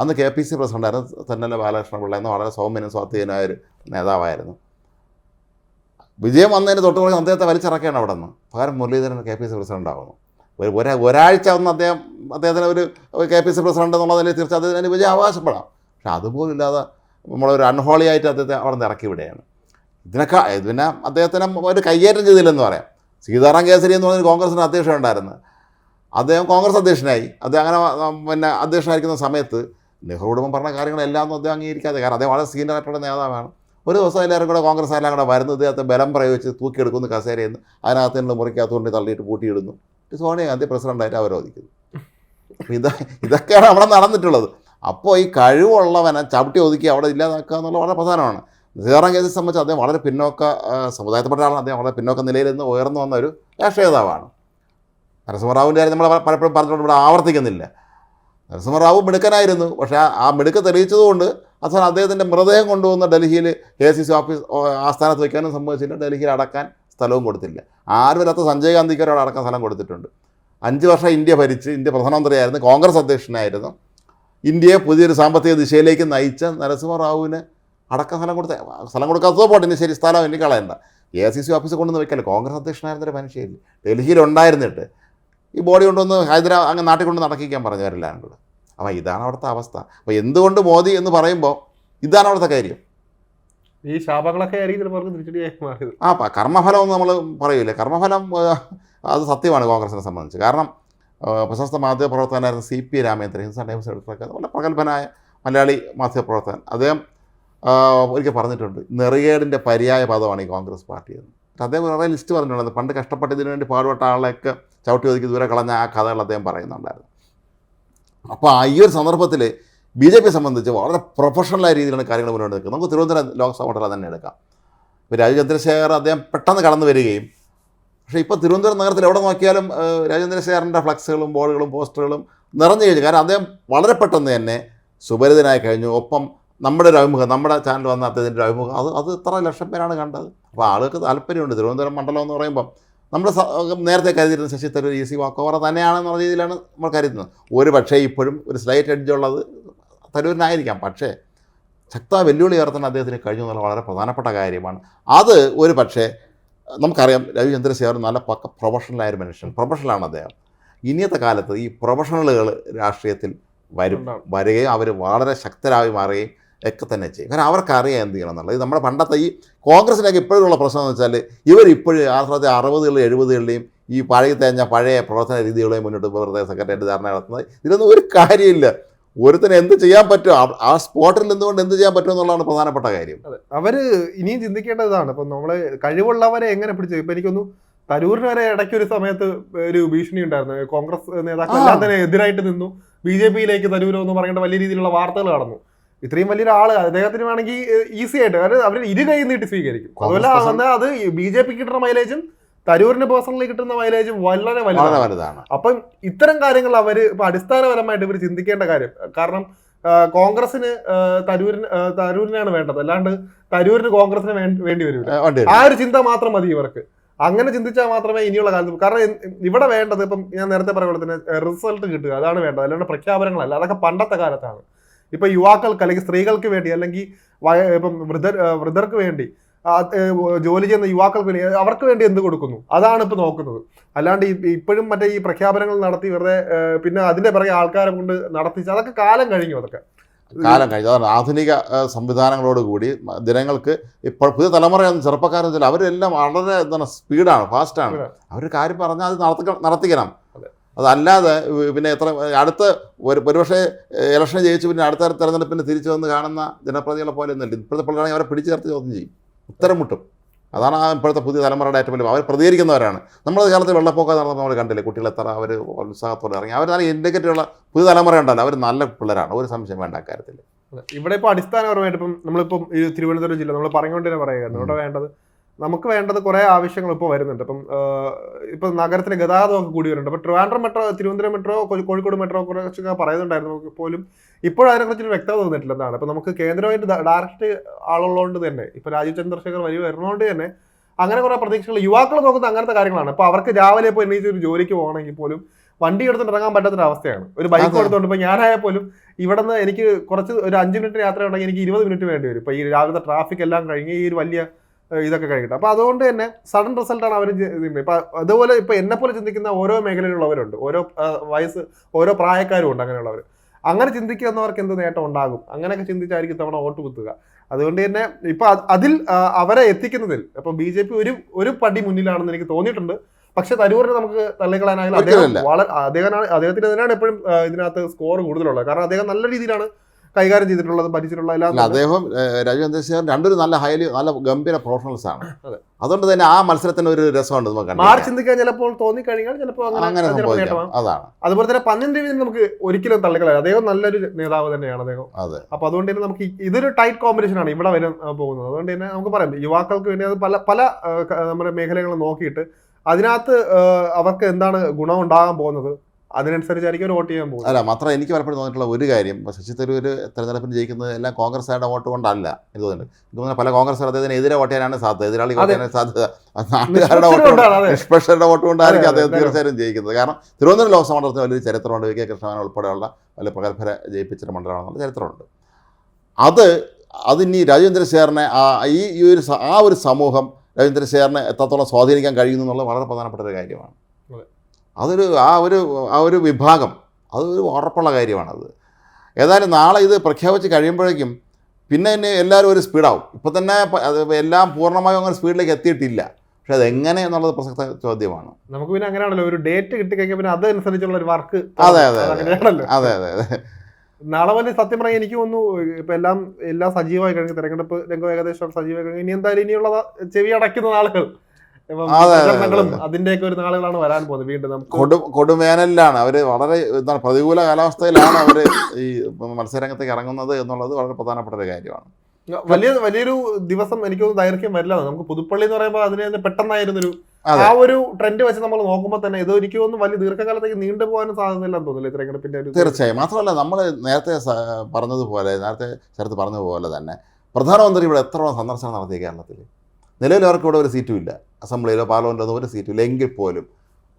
അന്ന് കെ പി സി പ്രസിഡന്റായിരുന്നു തെന്നല ബാലകൃഷ്ണപിള്ള എന്ന വളരെ സൗമ്യനും സ്വാധീനമായ ഒരു നേതാവായിരുന്നു. വിജയം വന്നതിന് തൊട്ട് പറഞ്ഞ് അദ്ദേഹത്തെ വലിച്ചിറക്കുകയാണ് അവിടെ നിന്ന്. പകരം Muraleedharan K P C president ആവുന്നു. ഒരു ഒരാ ഒരാഴ്ച ഒന്ന് അദ്ദേഹം അദ്ദേഹത്തിന് ഒരു കെ പി സി പ്രസിഡന്റ് എന്നുള്ളതിൽ തീർച്ചയായും അതിന് വിജയം അവകാശപ്പെടാം പക്ഷെ അതുപോലും ഇല്ലാതെ നമ്മളൊരു അൺഹോളി ആയിട്ട് അദ്ദേഹത്തെ അവിടെ നിന്ന് ഇറക്കി വിടുകയാണ്. ഇതിനൊക്കെ ഇതിനെ അദ്ദേഹത്തിന് ഒരു കയ്യേറ്റം ചെയ്തില്ലെന്ന് പറയാം. സീതാറാം കേസരി എന്ന് പറഞ്ഞൊരു കോൺഗ്രസിന് അധ്യക്ഷൻ ഉണ്ടായിരുന്നു. അദ്ദേഹം കോൺഗ്രസ് അധ്യക്ഷനായി. അദ്ദേഹം അങ്ങനെ പിന്നെ അധ്യക്ഷനായിരിക്കുന്ന സമയത്ത് നെഹ്റു കുടുംബം പറഞ്ഞ കാര്യങ്ങളെല്ലാം ഒന്നും അദ്ദേഹം അംഗീകരിക്കാതെ കാരണം അദ്ദേഹം വളരെ സീനിയർ ആയിട്ടുള്ള നേതാവാണ്. ഒരു ദിവസം എല്ലാവരും കൂടെ കോൺഗ്രസ് എല്ലാം കൂടെ വരുന്നത് അദ്ദേഹത്തെ ബലം പ്രയോഗിച്ച് തൂക്കിയെടുക്കുന്നു കസേരയിൽ നിന്ന്. അതിനകത്ത് നിന്ന് മുറിക്കകത്തുകൊണ്ട് തള്ളിയിട്ട് പൂട്ടിയിടുന്നു. സോണിയാഗാന്ധി പ്രസിഡന്റായിട്ട് അവരോധിക്കുന്നു. ഇതാ ഇത് ഇതൊക്കെയാണ് അവിടെ നടന്നിട്ടുള്ളത്. അപ്പോൾ ഈ കഴിവുള്ളവനെ ചവിട്ടി ഒതുക്കി അവിടെ ഇല്ലാതാക്കുക എന്നുള്ളത് വളരെ പ്രധാനമാണ്. സീതാറാം കേസിനെ സംബന്ധിച്ച് അദ്ദേഹം വളരെ പിന്നോക്ക സമുദായത്തിൽപ്പെട്ട ആളാണ്. അദ്ദേഹം വളരെ പിന്നോക്ക നിലയിൽ നിന്ന് ഉയർന്നു വന്ന ഒരു രാഷ്ട്രീയതാവാണ്. നരസിംഹറാവുവിന്റെ കാര്യം നമ്മൾ പലപ്പോഴും പറഞ്ഞിട്ടുണ്ട് ഇവിടെ ആവർത്തിക്കുന്നില്ല. നരസിംഹറാവു മിടുക്കനായിരുന്നു. പക്ഷേ ആ മിടുക്ക് തെളിയിച്ചതുകൊണ്ട് അവസാനം അദ്ദേഹത്തിന്റെ മൃതദേഹം കൊണ്ടുവന്ന് ഡൽഹിയിൽ എ സി സി ഓഫീസ് ആസ്ഥാനത്ത് വയ്ക്കാനും സംഭവിച്ചില്ല ഡൽഹിയിൽ അടക്കാൻ സ്ഥലവും കൊടുത്തില്ല. ആരും ഇല്ലാത്ത സഞ്ജയ് ഗാന്ധിക്ക് ഒരാൾ അടക്കാൻ സ്ഥലം കൊടുത്തിട്ടുണ്ട്. അഞ്ച് വർഷം ഇന്ത്യ ഭരിച്ച് ഇന്ത്യ പ്രധാനമന്ത്രിയായിരുന്നു കോൺഗ്രസ് അധ്യക്ഷനായിരുന്നു. ഇന്ത്യയെ പുതിയൊരു സാമ്പത്തിക ദിശയിലേക്ക് നയിച്ച നരസിംഹറാവുവിന് അടക്ക സ്ഥലം കൊടുത്ത സ്ഥലം കൊടുക്കാത്തതോ പോട്ടെ ഇനി ശരി സ്ഥലം എനിക്ക് കളയണ്ട. എ സി സി ഓഫീസിൽ കൊണ്ടുവന്ന് വെക്കല്ലേ? കോൺഗ്രസ് അധ്യക്ഷനായിരുന്നൊരു മനുഷ്യയില്ല ഡൽഹിയിൽ ഉണ്ടായിരുന്നിട്ട് ഈ ബോഡി കൊണ്ടുവന്ന് ഹൈദരാബാദ് അങ്ങ് നാട്ടിൽ കൊണ്ട് നടക്കിക്കാൻ പറഞ്ഞവരെല്ലാം കൂടെ. അപ്പോൾ ഇതാണ് അവിടുത്തെ അവസ്ഥ. അപ്പോൾ എന്തുകൊണ്ട് മോദി എന്ന് പറയുമ്പോൾ ഇതാണ് അവിടുത്തെ കാര്യം. ഈ ശാപങ്ങളൊക്കെ ആ കർമ്മഫലം എന്ന് നമ്മൾ പറയൂലേ. കർമ്മഫലം അത് സത്യമാണ് കോൺഗ്രസിനെ സംബന്ധിച്ച്. കാരണം പ്രശസ്ത മാധ്യമപ്രവർത്തകനായിരുന്ന C P Ramendran Hindustan Times എടുത്തൊക്കെ വളരെ പ്രഗത്ഭനായ മലയാളി മാധ്യമപ്രവർത്തകൻ. അദ്ദേഹം ഒരിക്കൽ പറഞ്ഞിട്ടുണ്ട് നെറുകേടിന്റെ പര്യായ പദമാണ് ഈ കോൺഗ്രസ് പാർട്ടി എന്ന്. അദ്ദേഹം കുറേ ലിസ്റ്റ് പറഞ്ഞിട്ടുണ്ട് പണ്ട് കഷ്ടപ്പെട്ടതിന് വേണ്ടി പാടുപെട്ട ആളെയൊക്കെ ചവിട്ടി ഒതുക്കി ദൂരെ കളഞ്ഞ ആ കഥകൾ അദ്ദേഹം പറയുന്നുണ്ടായിരുന്നു. അപ്പോൾ ഈ ഒരു സന്ദർഭത്തിൽ ബി ജെ പിയെ സംബന്ധിച്ച് വളരെ പ്രൊഫഷണലായ രീതിയിലാണ് കാര്യങ്ങൾ മുന്നോട്ട് നിൽക്കുന്നത്. നമുക്ക് തിരുവനന്തപുരം ലോക്സഭ മണ്ഡലം തന്നെ എടുക്കാം. ഇപ്പോൾ രാജു ചന്ദ്രശേഖർ അദ്ദേഹം പെട്ടെന്ന് കടന്നു വരികയും പക്ഷേ ഇപ്പോൾ തിരുവനന്തപുരം നഗരത്തിൽ എവിടെ നോക്കിയാലും രാജീവ് ഫ്ലക്സുകളും ബോർഡുകളും പോസ്റ്ററുകളും നിറഞ്ഞു കഴിഞ്ഞു. കാരണം അദ്ദേഹം വളരെ പെട്ടെന്ന് തന്നെ സുപരിതനായി കഴിഞ്ഞു. ഒപ്പം നമ്മുടെ ഒരു അഭിമുഖം നമ്മുടെ ചാനൽ വന്ന അദ്ദേഹത്തിന്റെ അഭിമുഖം. അത് അത് ഇത്ര ലക്ഷം പേരാണ് കണ്ടത്? അപ്പോൾ ആളുകൾക്ക് താല്പര്യമുണ്ട്. തിരുവനന്തപുരം മണ്ഡലം എന്ന് പറയുമ്പോൾ നമ്മൾ നേരത്തെ കരുതിയിരുന്ന ശശി തരൂർ ഈസി വാക്കോവർ തന്നെയാണെന്നുള്ള രീതിയിലാണ് നമ്മൾ കരുതുന്നത്. ഒരു പക്ഷേ ഇപ്പോഴും ഒരു സ്ലൈറ്റ് എഡ്ജുള്ളത് തരൂരിനായിരിക്കാം. പക്ഷേ ശക്ത വെല്ലുവിളി ഉയർത്താൻ അദ്ദേഹത്തിന് കഴിഞ്ഞു എന്നുള്ള വളരെ പ്രധാനപ്പെട്ട കാര്യമാണ്. അത് ഒരു പക്ഷേ നമുക്കറിയാം രവിചന്ദ്ര സേവർ നല്ല പക്ക പ്രൊഫഷണലായ ഒരു മനുഷ്യൻ. പ്രൊഫഷണലാണ് അദ്ദേഹം. ഇനിയത്തെ കാലത്ത് ഈ പ്രൊഫഷണലുകൾ രാഷ്ട്രീയത്തിൽ വരും. വരികയും അവർ വളരെ ശക്തരായി മാറുകയും ഒക്കെ തന്നെ ചെയ്യും. കാരണം അവർക്കറിയാം എന്ത് ചെയ്യണം എന്നുള്ളത്. നമ്മുടെ പണ്ടത്തെ ഈ കോൺഗ്രസിനൊക്കെ ഇപ്പോഴുള്ള പ്രശ്നം എന്ന് വെച്ചാൽ ഇവരിപ്പോഴും ആയിരത്തി തൊള്ളായിരത്തി അറുപതുകളിലും എഴുപതുകളിലെയും ഈ പഴയ തേഞ്ഞ പഴയ പ്രവർത്തന രീതികളെയും മുന്നോട്ട് വെറുതെ സെക്രട്ടേറിയറ്റ് ധാരണ നടത്തുന്നത്. ഇതിലൊന്നും ഒരു കാര്യമില്ല. ഒരുത്തിന് എന്ത് ചെയ്യാൻ പറ്റുമോ ആ- സ്പോട്ടിൽ നിന്നുകൊണ്ട് എന്ത് ചെയ്യാൻ പറ്റും എന്നുള്ളതാണ് പ്രധാനപ്പെട്ട കാര്യം. അവർ അവർ ഇനിയും ചിന്തിക്കേണ്ടതാണ് ഇപ്പം നമ്മൾ കഴിവുള്ളവരെ എങ്ങനെ പിടിച്ചു ഇപ്പൊ എനിക്കൊന്നു തരൂരിന് വരെ ഇടയ്ക്ക് ഒരു സമയത്ത് ഒരു ഭീഷണി ഉണ്ടായിരുന്നു. കോൺഗ്രസ് നേതാക്കൾ. എല്ലാം തന്നെ എതിരായിട്ട് നിന്നു. ബി ജെ പിയിലേക്ക് തരൂരോ എന്ന് പറയേണ്ട വലിയ രീതിയിലുള്ള വാർത്തകൾ കടന്നു. ഇത്രയും വലിയ ആൾ അദ്ദേഹത്തിന് വേണമെങ്കിൽ ഈസി ആയിട്ട് കാരണം അവർ ഇരു കൈ നീട്ടി സ്വീകരിക്കും. അതുപോലെ വന്ന അത് ബി ജെ പി കിട്ടുന്ന മൈലേജും തരൂരിന് പേഴ്സണലി കിട്ടുന്ന മൈലേജും വളരെ വലുതാണ്. അപ്പം ഇത്തരം കാര്യങ്ങൾ അവർ ഇപ്പൊ അടിസ്ഥാനപരമായിട്ട് ഇവർ ചിന്തിക്കേണ്ട കാര്യം കാരണം കോൺഗ്രസിന് തരൂരിന് തരൂരിനാണ് വേണ്ടത്. അല്ലാണ്ട് തരൂരിന് കോൺഗ്രസിന് വേണ്ടി വരില്ല ആ ഒരു ചിന്ത മാത്രം മതി ഇവർക്ക്. അങ്ങനെ ചിന്തിച്ചാൽ മാത്രമേ ഇനിയുള്ള കാലത്ത് കാരണം ഇവിടെ വേണ്ടത് ഇപ്പം ഞാൻ നേരത്തെ പറഞ്ഞ പോലെ തന്നെ റിസൾട്ട് കിട്ടുക അതാണ് വേണ്ടത്. അല്ലാണ്ട് പ്രഖ്യാപനങ്ങളല്ല അതൊക്കെ പണ്ടത്തെ കാലത്താണ്. ഇപ്പൊ യുവാക്കൾക്ക് അല്ലെങ്കിൽ സ്ത്രീകൾക്ക് വേണ്ടി അല്ലെങ്കിൽ ഇപ്പം വൃദ്ധർ വൃദ്ധർക്ക് വേണ്ടി ജോലി ചെയ്യുന്ന യുവാക്കൾക്ക് വേണ്ടി അവർക്ക് വേണ്ടി എന്ത് കൊടുക്കുന്നു? അതാണ് ഇപ്പൊ നോക്കുന്നത്. അല്ലാണ്ട് ഇപ്പോഴും മറ്റേ ഈ പ്രഖ്യാപനങ്ങൾ നടത്തി വെറുതെ പിന്നെ അതിന്റെ പിറകെ ആൾക്കാരെ കൊണ്ട് നടത്തിച്ച് അതൊക്കെ കാലം കഴിഞ്ഞു അതൊക്കെ. കാലം കഴിഞ്ഞു. അതാണ് ആധുനിക സംവിധാനങ്ങളോട് കൂടി ജനങ്ങൾക്ക് ഇപ്പോൾ പുതിയ തലമുറ ചെറുപ്പക്കാരെന്ന് വെച്ചാൽ അവരെല്ലാം വളരെ എന്താണ് സ്പീഡാണ് ഫാസ്റ്റാണ്. അവർ കാര്യം പറഞ്ഞാൽ അത് നടത്തി നടത്തിക്കണം. അതല്ലാതെ പിന്നെ എത്ര അടുത്ത ഒരു ഒരുപക്ഷെ ഇലക്ഷൻ ജയിച്ചു പിന്നെ അടുത്ത തെരഞ്ഞെടുപ്പിന് തിരിച്ചു വന്ന് കാണുന്ന ജനപ്രതികളെ പോലെ ഒന്നുമില്ല. ഇപ്പോഴത്തെ പിള്ളേരാണെങ്കിൽ അവരെ പിടിച്ചു ചേർത്ത് ചോദ്യം ചെയ്യും. ഉത്തരം മുട്ടും. അതാണ് ആ ഇപ്പോഴത്തെ പുതിയ തലമുറയുടെ ഏറ്റവും വലിയ അവർ പ്രതികരിക്കുന്നവരാണ്. നമ്മൾ കാലത്ത് വെള്ളപ്പൊക്കം നടന്നപ്പോൾ നമ്മൾ കണ്ടില്ലേ കുട്ടികൾ എത്ര അവർ ഉത്സാഹത്തോടെ ഇറങ്ങി. അവർ നല്ല ഇൻഡിക്കേറ്ററുള്ള പുതിയ തലമുറ ഉണ്ടല്ലോ. അവർ നല്ല പിള്ളേരാണ്. ഒരു സംശയം വേണ്ട അക്കാര്യത്തിൽ അതെ. ഇവിടെ ഇപ്പോൾ അടിസ്ഥാനപരമായിട്ട് ഇപ്പം നമ്മളിപ്പം ഈ തിരുവനന്തപുരം ജില്ല നമ്മൾ പറഞ്ഞുകൊണ്ട് തന്നെ പറയുകയാണ്. ഇവിടെ വേണ്ടത് നമുക്ക് വേണ്ടത് കുറേ ആവശ്യങ്ങൾ ഇപ്പോൾ വരുന്നുണ്ട്. ഇപ്പം ഇപ്പൊ ഇപ്പം നഗരത്തിന് ഗതാഗതമൊക്കെ കൂടി വരുന്നുണ്ട്. അപ്പോൾ ട്രിവാൻഡ്രം മെട്രോ തിരുവനന്തപുരം മെട്രോ കോഴി- കോഴിക്കോട് മെട്രോ കുറച്ചൊക്കെ പറയുന്നുണ്ടായിരുന്നു. പോലും ഇപ്പോഴും അതിനെക്കുറിച്ചൊരു വ്യക്തത തോന്നിയിട്ടില്ല എന്താണ്? അപ്പോൾ നമുക്ക് കേന്ദ്രമായിട്ട് ഡയറക്റ്റ് ആളുള്ളതുകൊണ്ട് തന്നെ ഇപ്പൊ രാജീവ് ചന്ദ്രശേഖർ വരി വരുന്നതുകൊണ്ട് തന്നെ അങ്ങനെ കുറേ പ്രതീക്ഷകൾ യുവാക്കൾ നോക്കുന്ന അങ്ങനത്തെ കാര്യങ്ങളാണ്. അപ്പൊ അവർക്ക് രാവിലെ ഇപ്പോൾ എണീച്ച് ഒരു ജോലിക്ക് പോകണമെങ്കിൽ പോലും വണ്ടി എടുത്തിട്ട് ഇറങ്ങാൻ പറ്റാത്തൊരു അവസ്ഥയാണ്. ഒരു ബൈക്ക്. എടുത്തുകൊണ്ട് ഇപ്പോൾ ഞാനായാൽ പോലും ഇവിടെ നിന്ന് എനിക്ക് കുറച്ച് ഒരു അഞ്ച് മിനിറ്റ് യാത്ര ഉണ്ടെങ്കിൽ എനിക്ക് ഇരുപത് മിനിറ്റ് വേണ്ടി വരും. ഇപ്പോൾ ഈ രാവിലത്തെ ട്രാഫിക് എല്ലാം കഴിഞ്ഞ് ഈ ഒരു വലിയ ഇതൊക്കെ കഴിഞ്ഞിട്ട്. അപ്പോൾ അതുകൊണ്ട് തന്നെ സഡൻ റിസൾട്ടാണ് അവർ ഇപ്പം അതുപോലെ ഇപ്പൊ എന്നെ പോലെ ചിന്തിക്കുന്ന ഓരോ മേഖലയിലുള്ളവരുണ്ട്. ഓരോ വയസ്സ് ഓരോ പ്രായക്കാരും ഉണ്ട് അങ്ങനെയുള്ളവർ അങ്ങനെ ചിന്തിക്കുന്നവർക്ക് എന്ത് നേട്ടം ഉണ്ടാകും? അങ്ങനെയൊക്കെ ചിന്തിച്ചായിരിക്കും ഇത്തവണ വോട്ട് കുത്തുക. അതുകൊണ്ട് തന്നെ ഇപ്പൊ അത് അതിൽ അവരെ എത്തിക്കുന്നതിൽ ഇപ്പൊ ബി ജെ പി ഒരു ഒരു പടി മുന്നിലാണെന്ന് എനിക്ക് തോന്നിയിട്ടുണ്ട്. പക്ഷെ തരൂരിനെ നമുക്ക് തള്ളിക്കളയാനായാലും അദ്ദേഹം. വളരെ അദ്ദേഹം അദ്ദേഹത്തിന് തന്നെയാണ് എപ്പോഴും ഇതിനകത്ത് സ്കോർ കൂടുതലുള്ളത്. കാരണം അദ്ദേഹം നല്ല രീതിയിലാണ് കൈകാര്യം ചെയ്തിട്ടുള്ളത് ഭരിച്ചിട്ടുള്ള എല്ലാ അദ്ദേഹം രാജു ചന്ദ്രശേഖരൻ രണ്ടൊരു നല്ല ഹൈലി നല്ല ഗംഭീര പ്രൊഫഷണൽസ് ആണ്. അതുകൊണ്ട് തന്നെ ആ മത്സരത്തിന് ഒരു രസമുണ്ട് നമുക്ക് മാറി. ചിന്തിക്കാൻ ചിലപ്പോൾ അങ്ങനെ അങ്ങനെ ചിലപ്പോൾ സംഭവിക്കാം. അതാണ്. അതുപോലെ തന്നെ പന്നിൻ രവീന്ദ്രൻ നമുക്ക് ഒരിക്കലും തള്ളിക്കളയാം. അദ്ദേഹം നല്ലൊരു നേതാവ് തന്നെയാണ് അദ്ദേഹം. അതെ. അപ്പൊ അതുകൊണ്ട് തന്നെ നമുക്ക് ഇതൊരു ടൈറ്റ് കോമ്പറ്റീഷൻ ആണ് ഇവിടെ വരാൻ പോകുന്നത്. അതുകൊണ്ട് തന്നെ നമുക്ക് പറയാം യുവാക്കൾക്ക് വേണ്ടി അത് പല പല നമ്മുടെ മേഖലകൾ നോക്കിയിട്ട് അതിനകത്ത് അവർക്ക് എന്താണ് ഗുണം ഉണ്ടാകാൻ പോകുന്നത്? അതിനനുസരിച്ചായിരിക്കും അവർ വോട്ട് ചെയ്യാൻ പോകും അല്ല മാത്രം എനിക്ക് പലപ്പോഴും തോന്നിയിട്ടുള്ള ഒരു കാര്യം ശശി തരൂർ തെരഞ്ഞെടുപ്പിന് ജയിക്കുന്നത് എല്ലാം കോൺഗ്രസ്സുകാരുടെ വോട്ട് കൊണ്ടല്ല എന്ന് എനിക്ക് തോന്നുന്നു പല കോൺഗ്രസ് അദ്ദേഹത്തിന് എതിരെ വോട്ട് ചെയ്യാനാണ് സാധ്യത. എതിരാളി വോട്ട് ചെയ്യാൻ സാധ്യത. നാട്ടുകാരുടെ വോട്ട്. നിഷ്പക്ഷരുടെ വോട്ട് കൊണ്ടായിരിക്കും അദ്ദേഹം തീർച്ചയായും ജയിക്കുന്നത്. കാരണം തിരുവനന്തപുരം ലോക്സഭ മണ്ഡലത്തിൽ വലിയൊരു ചരിത്രമുണ്ട്. വി കെ കൃഷ്ണൻ ഉൾപ്പെടെയുള്ള വലിയ പ്രഗത്ഭരെ ജയിപ്പിച്ചിട്ട് മണ്ഡലമാണെന്നുള്ള ചരിത്രമുണ്ട്. അത് അതിനി രാജേന്ദ്ര ശേഖറിനെ ആ ഈ ഒരു ആ ഒരു സമൂഹം രാജേന്ദ്ര ശേഖറിനെ എത്രത്തോളം സ്വാധീനിക്കാൻ കഴിയുന്നു എന്നുള്ളത് വളരെ പ്രധാനപ്പെട്ട ഒരു കാര്യമാണ്. അതൊരു ആ ഒരു ആ ഒരു വിഭാഗം. അതൊരു ഉറപ്പുള്ള കാര്യമാണത്. ഏതായാലും നാളെ ഇത് പ്രഖ്യാപിച്ച് കഴിയുമ്പോഴേക്കും പിന്നെ തന്നെ എല്ലാവരും ഒരു സ്പീഡാവും. ഇപ്പം തന്നെ എല്ലാം പൂർണമായും അങ്ങനെ സ്പീഡിലേക്ക് എത്തിയിട്ടില്ല. പക്ഷെ അതെങ്ങനെ എന്നുള്ളത് പ്രസക്ത ചോദ്യമാണ്. നമുക്ക് പിന്നെ അങ്ങനെയാണല്ലോ ഒരു ഡേറ്റ് കിട്ടിക്കഴിഞ്ഞാൽ പിന്നെ അതനുസരിച്ചുള്ള ഒരു വർക്ക് അതെ, അതെ, അതെ. അതെ. അതെ അതെ നാളെ വലിയ സത്യം പറയാൻ എനിക്ക് തോന്നുന്നു ഇപ്പൊ എല്ലാം എല്ലാം സജീവമായി കഴിഞ്ഞു. തെരഞ്ഞെടുപ്പ് രംഗം ഏകദേശം സജീവമായി കഴിഞ്ഞു. ഇനി എന്തായാലും ഇനിയുള്ള ചെവി അടയ്ക്കുന്ന നാളുകൾ. അതിന്റെയൊക്കെ ഒരു നാളുകളാണ് വരാൻ പോകുന്നത്. വീണ്ടും കൊടു കൊടുവേനലിലാണ് അവർ വളരെ എന്താണ് പ്രതികൂല കാലാവസ്ഥയിലാണ് അവർ ഈ മത്സരരംഗത്തേക്ക് ഇറങ്ങുന്നത് എന്നുള്ളത് വളരെ പ്രധാനപ്പെട്ട ഒരു കാര്യമാണ്. വലിയ വലിയൊരു ദിവസം എനിക്ക് തോന്നുന്നു ദൈർഘ്യം വരില്ല നമുക്ക് പുതുപ്പള്ളി എന്ന് പറയുമ്പോൾ അതിന് തന്നെ പെട്ടെന്നായിരുന്നു ഒരു ആ ഒരു ട്രെൻഡ് വെച്ച് നമ്മൾ നോക്കുമ്പോൾ തന്നെ ഇത് ഒരിക്കലും ഒന്നും വലിയ ദീർഘകാലത്തേക്ക് നീണ്ടു പോകാനും സാധ്യതയില്ലെന്ന് തോന്നുന്നില്ല തിരഞ്ഞെടുപ്പിന്റെ ഒരു തീർച്ചയായും. മാത്രമല്ല നമ്മൾ നേരത്തെ പറഞ്ഞതുപോലെ നേരത്തെ ശരത്ത് പറഞ്ഞതുപോലെ തന്നെ പ്രധാനമന്ത്രി ഇവിടെ എത്ര സന്ദർശനം നടത്തിയ കേരളത്തിൽ നിലവിൽ അവർക്ക് ഇവിടെ ഒരു സീറ്റും ഇല്ല. അസംബ്ലിയിലോ പാർലമെന്റിലോ ഒരു സീറ്റും ഇല്ലെങ്കിൽ പോലും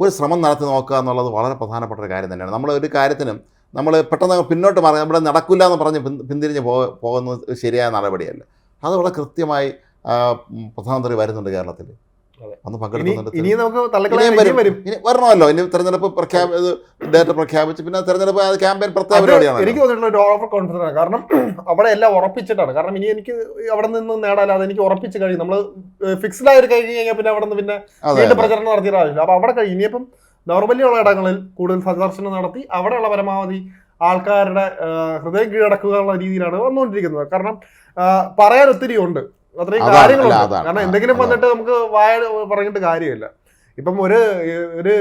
ഒരു ശ്രമം നടത്തി നോക്കുക എന്നുള്ളത് വളരെ പ്രധാനപ്പെട്ട ഒരു കാര്യം തന്നെയാണ്. നമ്മൾ ഒരു കാര്യത്തിനും നമ്മൾ പെട്ടെന്ന് പിന്നോട്ട് മാറി നമ്മുടെ നടക്കില്ല എന്ന് പറഞ്ഞ് പിന് പിന്തിരിഞ്ഞ് പോ പോകുന്നത് ശരിയായ നടപടിയല്ല. അത് വളരെ കൃത്യമായി പ്രധാനമന്ത്രി വരുന്നുണ്ട് കേരളത്തിൽ. അന്ന് ഇനി പങ്കെടുക്കുന്നുണ്ട് വരണമല്ലോ. ഇനി തെരഞ്ഞെടുപ്പ് പ്രഖ്യാപി ഡേറ്റ പ്രഖ്യാപിച്ച് പിന്നെ തെരഞ്ഞെടുപ്പ് ക്യാമ്പയിൻ പ്രത്യേക പരിപാടിയാണ് എനിക്ക് തോന്നിയിട്ടുള്ള ഒരു ഓവർ കോൺഫിഡൻസ് ആണ്. കാരണം അവിടെ എല്ലാം ഉറപ്പിച്ചിട്ടാണ്. കാരണം ഇനി എനിക്ക് അവിടെ നിന്ന് നേടാൻ അത് എനിക്ക് ഉറപ്പിച്ച് കഴിയും. നമ്മൾ ഫിക്സ്ഡ് ആയി കഴിഞ്ഞു കഴിഞ്ഞാൽ പിന്നെ അവിടെ നിന്ന് പിന്നെ വീണ്ടും പ്രചരണം നടത്തിയിട്ടാവില്ല ആവശ്യമില്ല അപ്പൊ അവിടെ കഴിഞ്ഞു ഇനിയിപ്പം നോർമലി ഉള്ള ഇടങ്ങളിൽ കൂടുതൽ സന്ദർശനം നടത്തി അവിടെയുള്ള പരമാവധി ആൾക്കാരുടെ ഹൃദയം കീഴടക്കുക എന്നുള്ള രീതിയിലാണ് വന്നുകൊണ്ടിരിക്കുന്നത്. കാരണം പറയാൻ ഒത്തിരി ഉണ്ട്. അത്രയും കാര്യങ്ങളുണ്ട്. കാരണം എന്തെങ്കിലും വന്നിട്ട് നമുക്ക് വായ പറഞ്ഞിട്ട് കാര്യമില്ല. ഇപ്പം ഒരു ഒരു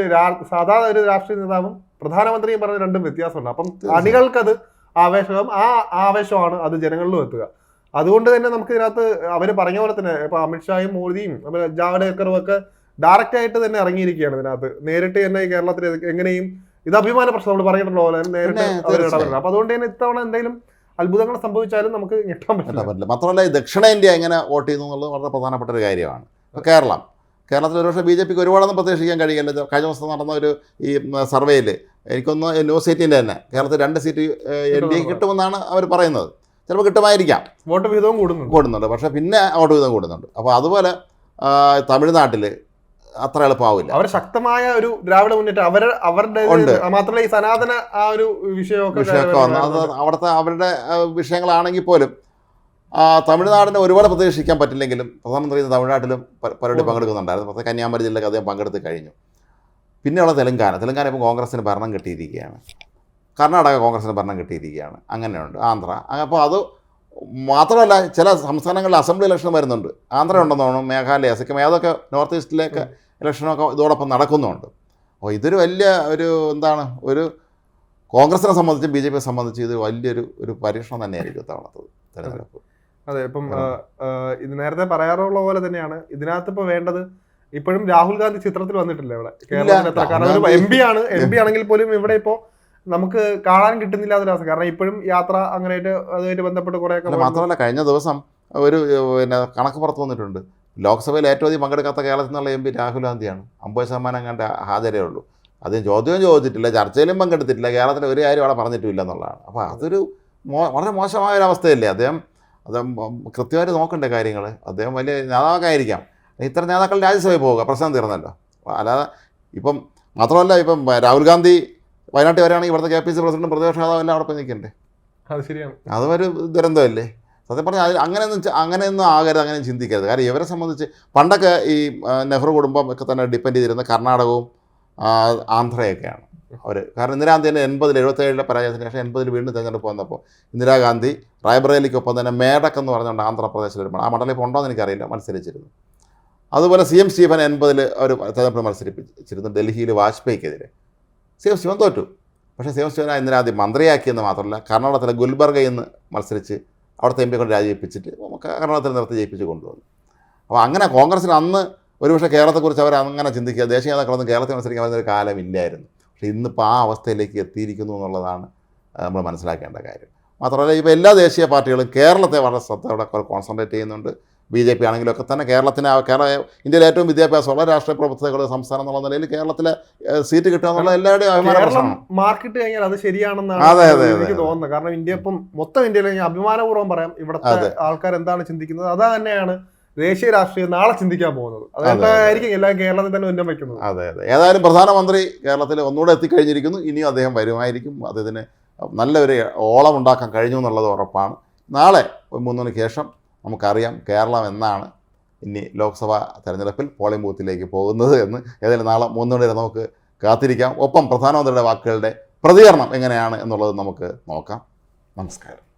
സാധാരണ ഒരു രാഷ്ട്രീയ നേതാവും പ്രധാനമന്ത്രിയും പറഞ്ഞ രണ്ടും വ്യത്യാസമുണ്ട്. അപ്പം. അണികൾക്കത് ആവേശം ആ ആവേശമാണ് അത് ജനങ്ങളിലും എത്തുക. അതുകൊണ്ട് തന്നെ നമുക്ക് ഇതിനകത്ത് അവർ പറഞ്ഞ പോലെ തന്നെ ഇപ്പൊ അമിത്ഷായും മോദിയും ജാവ്ദേക്കറും ഒക്കെ ഡയറക്റ്റ് ആയിട്ട് തന്നെ ഇറങ്ങിയിരിക്കുകയാണ് ഇതിനകത്ത്. നേരിട്ട് തന്നെ കേരളത്തിൽ എങ്ങനെയും ഇത് അഭിമാന പ്രശ്നം നമ്മൾ പറഞ്ഞിട്ടുള്ള പോലെ നേരിട്ട് അവർ ഇടപെടുന്നത് ഇടപെടണം. അപ്പൊ അതുകൊണ്ട് തന്നെ ഇത്തവണ എന്തെങ്കിലും അത്ഭുതങ്ങൾ സംഭവിച്ചാലും നമുക്ക് ഞെട്ടാൻ പറ്റില്ല. പറ്റില്ല. മാത്രമല്ല ദക്ഷിണേന്ത്യ എങ്ങനെ വോട്ട് ചെയ്യുന്നു എന്നുള്ളത് വളരെ പ്രധാനപ്പെട്ട ഒരു കാര്യമാണ്. ഇപ്പോൾ കേരളം. കേരളത്തിൽ ഒരുപക്ഷെ ബി ജെ പിക്ക് ഒരുപാടൊന്നും പ്രതീക്ഷിക്കാൻ കഴിയില്ല. കഴിഞ്ഞ ദിവസം നടന്ന ഒരു ഈ സർവേയിൽ എനിക്കൊന്ന് ന്യൂസ് എയ്റ്റീന്റെ തന്നെ കേരളത്തിൽ രണ്ട് സീറ്റ് എൻ ഡി എ കിട്ടുമെന്നാണ് അവർ പറയുന്നത്. ചിലപ്പോൾ കിട്ടുമായിരിക്കാം. വോട്ട് വിഹിതവും കൂടുന്നുണ്ട്. കൂടുന്നുണ്ട്. പക്ഷേ പിന്നെ വോട്ട് വിഹിതം കൂടുന്നുണ്ട്. അപ്പോൾ അതുപോലെ തമിഴ്നാട്ടിൽ അത്ര എളുപ്പമാവില്ല. അവർ ശക്തമായ ഒരു ദ്രാവിഡ മുന്നേറ്റം അവർ അവരുടെ. മാത്രമല്ല ഈ സനാതന ആ ഒരു വിഷയമൊക്കെ വിഷയമൊക്കെ വന്ന് അത് അവിടുത്തെ അവരുടെ വിഷയങ്ങളാണെങ്കിൽ പോലും തമിഴ്നാടിന് ഒരുപാട് പ്രതീക്ഷിക്കാൻ പറ്റില്ലെങ്കിലും പ്രധാനമന്ത്രി തമിഴ്നാട്ടിലും പരിപാടി പങ്കെടുക്കുന്നുണ്ടായിരുന്നു. പക്ഷേ കന്യാകുമാരി ജില്ലയ്ക്ക് അദ്ദേഹം പങ്കെടുത്ത് കഴിഞ്ഞു. പിന്നെയുള്ള തെലങ്കാന. തെലങ്കാന ഇപ്പോൾ കോൺഗ്രസിന് ഭരണം കിട്ടിയിരിക്കുകയാണ്. കർണാടക കോൺഗ്രസിന് ഭരണം കിട്ടിയിരിക്കുകയാണ്. അങ്ങനെയുണ്ട്. ആന്ധ്ര. അപ്പോൾ അത് മാത്രമല്ല ചില സംസ്ഥാനങ്ങളിൽ അസംബ്ലി ഇലക്ഷൻ വരുന്നുണ്ട്. ആന്ധ്ര ഉണ്ടെന്ന് തോന്നുന്നു മേഘാലയ സിക്കിം ഏതൊക്കെ നോർത്ത് ഈസ്റ്റിലേക്ക് ഇലക്ഷനൊക്കെ ഇതോടൊപ്പം നടക്കുന്നുണ്ട്. അപ്പോൾ ഇതൊരു വലിയ ഒരു എന്താണ് ഒരു കോൺഗ്രസിനെ സംബന്ധിച്ച് ബി ജെ പിയെ സംബന്ധിച്ച് ഇത് വലിയൊരു ഒരു പരീക്ഷണം തന്നെയായിരിക്കും ഇത്തവണത്തത് തെരഞ്ഞെടുപ്പ്. അതെ ഇപ്പം ഇത് നേരത്തെ പറയാറുള്ള പോലെ തന്നെയാണ്. ഇതിനകത്ത് ഇപ്പോൾ വേണ്ടത് ഇപ്പോഴും രാഹുൽ ഗാന്ധി ചിത്രത്തിൽ വന്നിട്ടില്ല ഇവിടെ. കേരളത്തിൽ എം പി ആണ്. എം പി ആണെങ്കിൽ പോലും ഇവിടെ ഇപ്പോ നമുക്ക് കാണാൻ കിട്ടുന്നില്ല അവസ്ഥ. കാരണം ഇപ്പോഴും യാത്ര അങ്ങനെയായിട്ട് അതുമായിട്ട് ബന്ധപ്പെട്ട് കുറെ മാത്രമല്ല കഴിഞ്ഞ ദിവസം ഒരു പിന്നെ കണക്ക് പുറത്തു വന്നിട്ടുണ്ട്. ലോക്സഭയിൽ ഏറ്റവും അധികം പങ്കെടുക്കാത്ത കേരളത്തിൽ നിന്നുള്ള എം പി രാഹുൽ ഗാന്ധിയാണ്. അമ്പത് ശതമാനം കണ്ട ഹാജരേ ഉള്ളൂ. അത് ചോദ്യവും ചോദിച്ചിട്ടില്ല ചർച്ചയിലും പങ്കെടുത്തിട്ടില്ല കേരളത്തിലെ ഒരു കാര്യം അവിടെ പറഞ്ഞിട്ടില്ല എന്നുള്ളതാണ്. അപ്പോൾ അതൊരു മോ വളരെ മോശമായ ഒരു അവസ്ഥയല്ലേ? അദ്ദേഹം അദ്ദേഹം കൃത്യമായിട്ട് നോക്കണ്ടേ കാര്യങ്ങൾ? അദ്ദേഹം വലിയ നേതാവൊക്കെ ആയിരിക്കാം ഇത്ര നേതാക്കൾ രാജ്യസഭയിൽ പോവുക പ്രശ്നം തീർന്നല്ലോ. അല്ലാതെ ഇപ്പം മാത്രമല്ല ഇപ്പം രാഹുൽ ഗാന്ധി വയനാട്ടിൽ വരാണെങ്കിൽ ഇവിടുത്തെ കെ പി സി പ്രസിഡന്റും പ്രതിപക്ഷ നേതാവും എല്ലാം അവിടെ പോയി നിൽക്കണ്ടേ? അത് ശരിയാണ്. അതൊരു ദുരന്തമല്ലേ? സത്യം പറഞ്ഞാൽ അതിൽ അങ്ങനെയൊന്നും അങ്ങനെയൊന്നും ആകരുത് അങ്ങനെ ചിന്തിക്കരുത്. കാരണം ഇവരെ സംബന്ധിച്ച് പണ്ടൊക്കെ ഈ നെഹ്റു കുടുംബം ഒക്കെ തന്നെ ഡിപ്പെൻഡ് ചെയ്തിരുന്ന കർണാടകവും ആന്ധ്രയൊക്കെയാണ് അവർ കാരണം ഇന്ദിരാഗാന്ധി തന്നെ എൺപതിൽ എഴുപത്തേഴിലെ പരാജയത്തിന് ശേഷം എൺപതിൽ വീണ്ടും തെരഞ്ഞെടുപ്പ് വന്നപ്പോൾ ഇന്ദിരാഗാന്ധി റായ്ബറേലിക്കൊപ്പം തന്നെ മേഡക് എന്ന് പറഞ്ഞുകൊണ്ട് ആന്ധ്രാപ്രദേശിൽ ഒരു ആ മണ്ഡലം ഇപ്പോൾ ഉണ്ടോ എന്ന് എനിക്കറിയില്ല മത്സരിച്ചിരുന്നു. അതുപോലെ സി എം സ്റ്റീഫൻ എൺപതിൽ ഒരു തെരഞ്ഞെടുപ്പ് മത്സരിപ്പിച്ചിരുന്നു ഡൽഹിയിൽ വാജ്പേയിക്കെതിരെ. സി എം സ്റ്റീഫൻ തോറ്റു. പക്ഷേ സി എം സ്റ്റീഫൻ ഇന്ദിരാഗാന്ധി മന്ത്രിയാക്കിയെന്ന് മാത്രമല്ല കർണാടകത്തിലെ ഗുൽബർഗയിൽ നിന്ന് മത്സരിച്ച് അവിടുത്തെ എം പി കൊണ്ട് രാജിവെപ്പിച്ചിട്ട് കർണാടകത്തിൽ നിർത്തി ജയിപ്പിച്ച് കൊണ്ടുവന്നു. അപ്പോൾ അങ്ങനെ കോൺഗ്രസ്സിന് അന്ന് ഒരുപക്ഷെ കേരളത്തെക്കുറിച്ച് അവർ അങ്ങനെ ചിന്തിക്കുക ദേശീയ നേതാക്കളൊന്നും കേരളത്തിൽ മത്സരിക്കാൻ ഒരു കാലമില്ലായിരുന്നു. പക്ഷേ ഇന്നിപ്പോൾ ആ അവസ്ഥയിലേക്ക് എത്തിയിരിക്കുന്നു എന്നുള്ളതാണ് നമ്മൾ മനസ്സിലാക്കേണ്ട കാര്യം. മാത്രമല്ല ഇപ്പോൾ എല്ലാ ദേശീയ പാർട്ടികളും കേരളത്തെ വളരെ ശ്രദ്ധ ശ്രദ്ധയോടെ കോൺസെൻട്രേറ്റ് ചെയ്യുന്നുണ്ട്. ബി ജെ പി ആണെങ്കിലും ഒക്കെ തന്നെ കേരളത്തിന് കേരള ഇന്ത്യയിലെ ഏറ്റവും വിദ്യാഭ്യാസമുള്ള രാഷ്ട്രീയ പ്രവർത്തകർ സംസ്ഥാനം എന്നുള്ള നിലയിൽ കേരളത്തിലെ സീറ്റ് കിട്ടുക എന്നുള്ള എല്ലാവരുടെയും അഭിമാനം മാർക്കിട്ട് കഴിഞ്ഞാൽ അത് ശരിയാണെന്നാണ് എനിക്ക്. തോന്നുന്നത്. കാരണം ഇന്ത്യ ഇപ്പം മൊത്തം ഇന്ത്യയിൽ അഭിമാനപൂർവം പറയാം ഇവിടുത്തെ ആൾക്കാർ എന്താണ് ചിന്തിക്കുന്നത്? അത് തന്നെയാണ് ദേശീയ രാഷ്ട്രീയം നാളെ ചിന്തിക്കാൻ പോകുന്നത്. അതെ, അതെ. അതുകൊണ്ടായിരിക്കും എല്ലാം കേരളത്തിൽ തന്നെ ഉന്നം വയ്ക്കുന്നത്. അതെ അതെ. ഏതായാലും പ്രധാനമന്ത്രി കേരളത്തിൽ ഒന്നുകൂടെ എത്തിക്കഴിഞ്ഞിരിക്കുന്നു. ഇനിയും അദ്ദേഹം വരുമായിരിക്കും. അദ്ദേഹത്തിന് നല്ലൊരു ഓളം ഉണ്ടാക്കാൻ കഴിഞ്ഞു എന്നുള്ളത് ഉറപ്പാണ്. നാളെ ഒരു മൂന്ന് മണിക്ക് ശേഷം നമുക്കറിയാം കേരളം എന്നാണ് ഇനി ലോക്സഭാ തെരഞ്ഞെടുപ്പിൽ പോളിംഗ് ബൂത്തിലേക്ക് പോകുന്നത് എന്ന്. ഏതായാലും നാളെ മൂന്ന് മണി വരെ നമുക്ക് കാത്തിരിക്കാം. ഒപ്പം പ്രധാനമന്ത്രിയുടെ വാക്കുകളുടെ പ്രതികരണം എങ്ങനെയാണ് എന്നുള്ളത് നമുക്ക് നോക്കാം. നമസ്കാരം.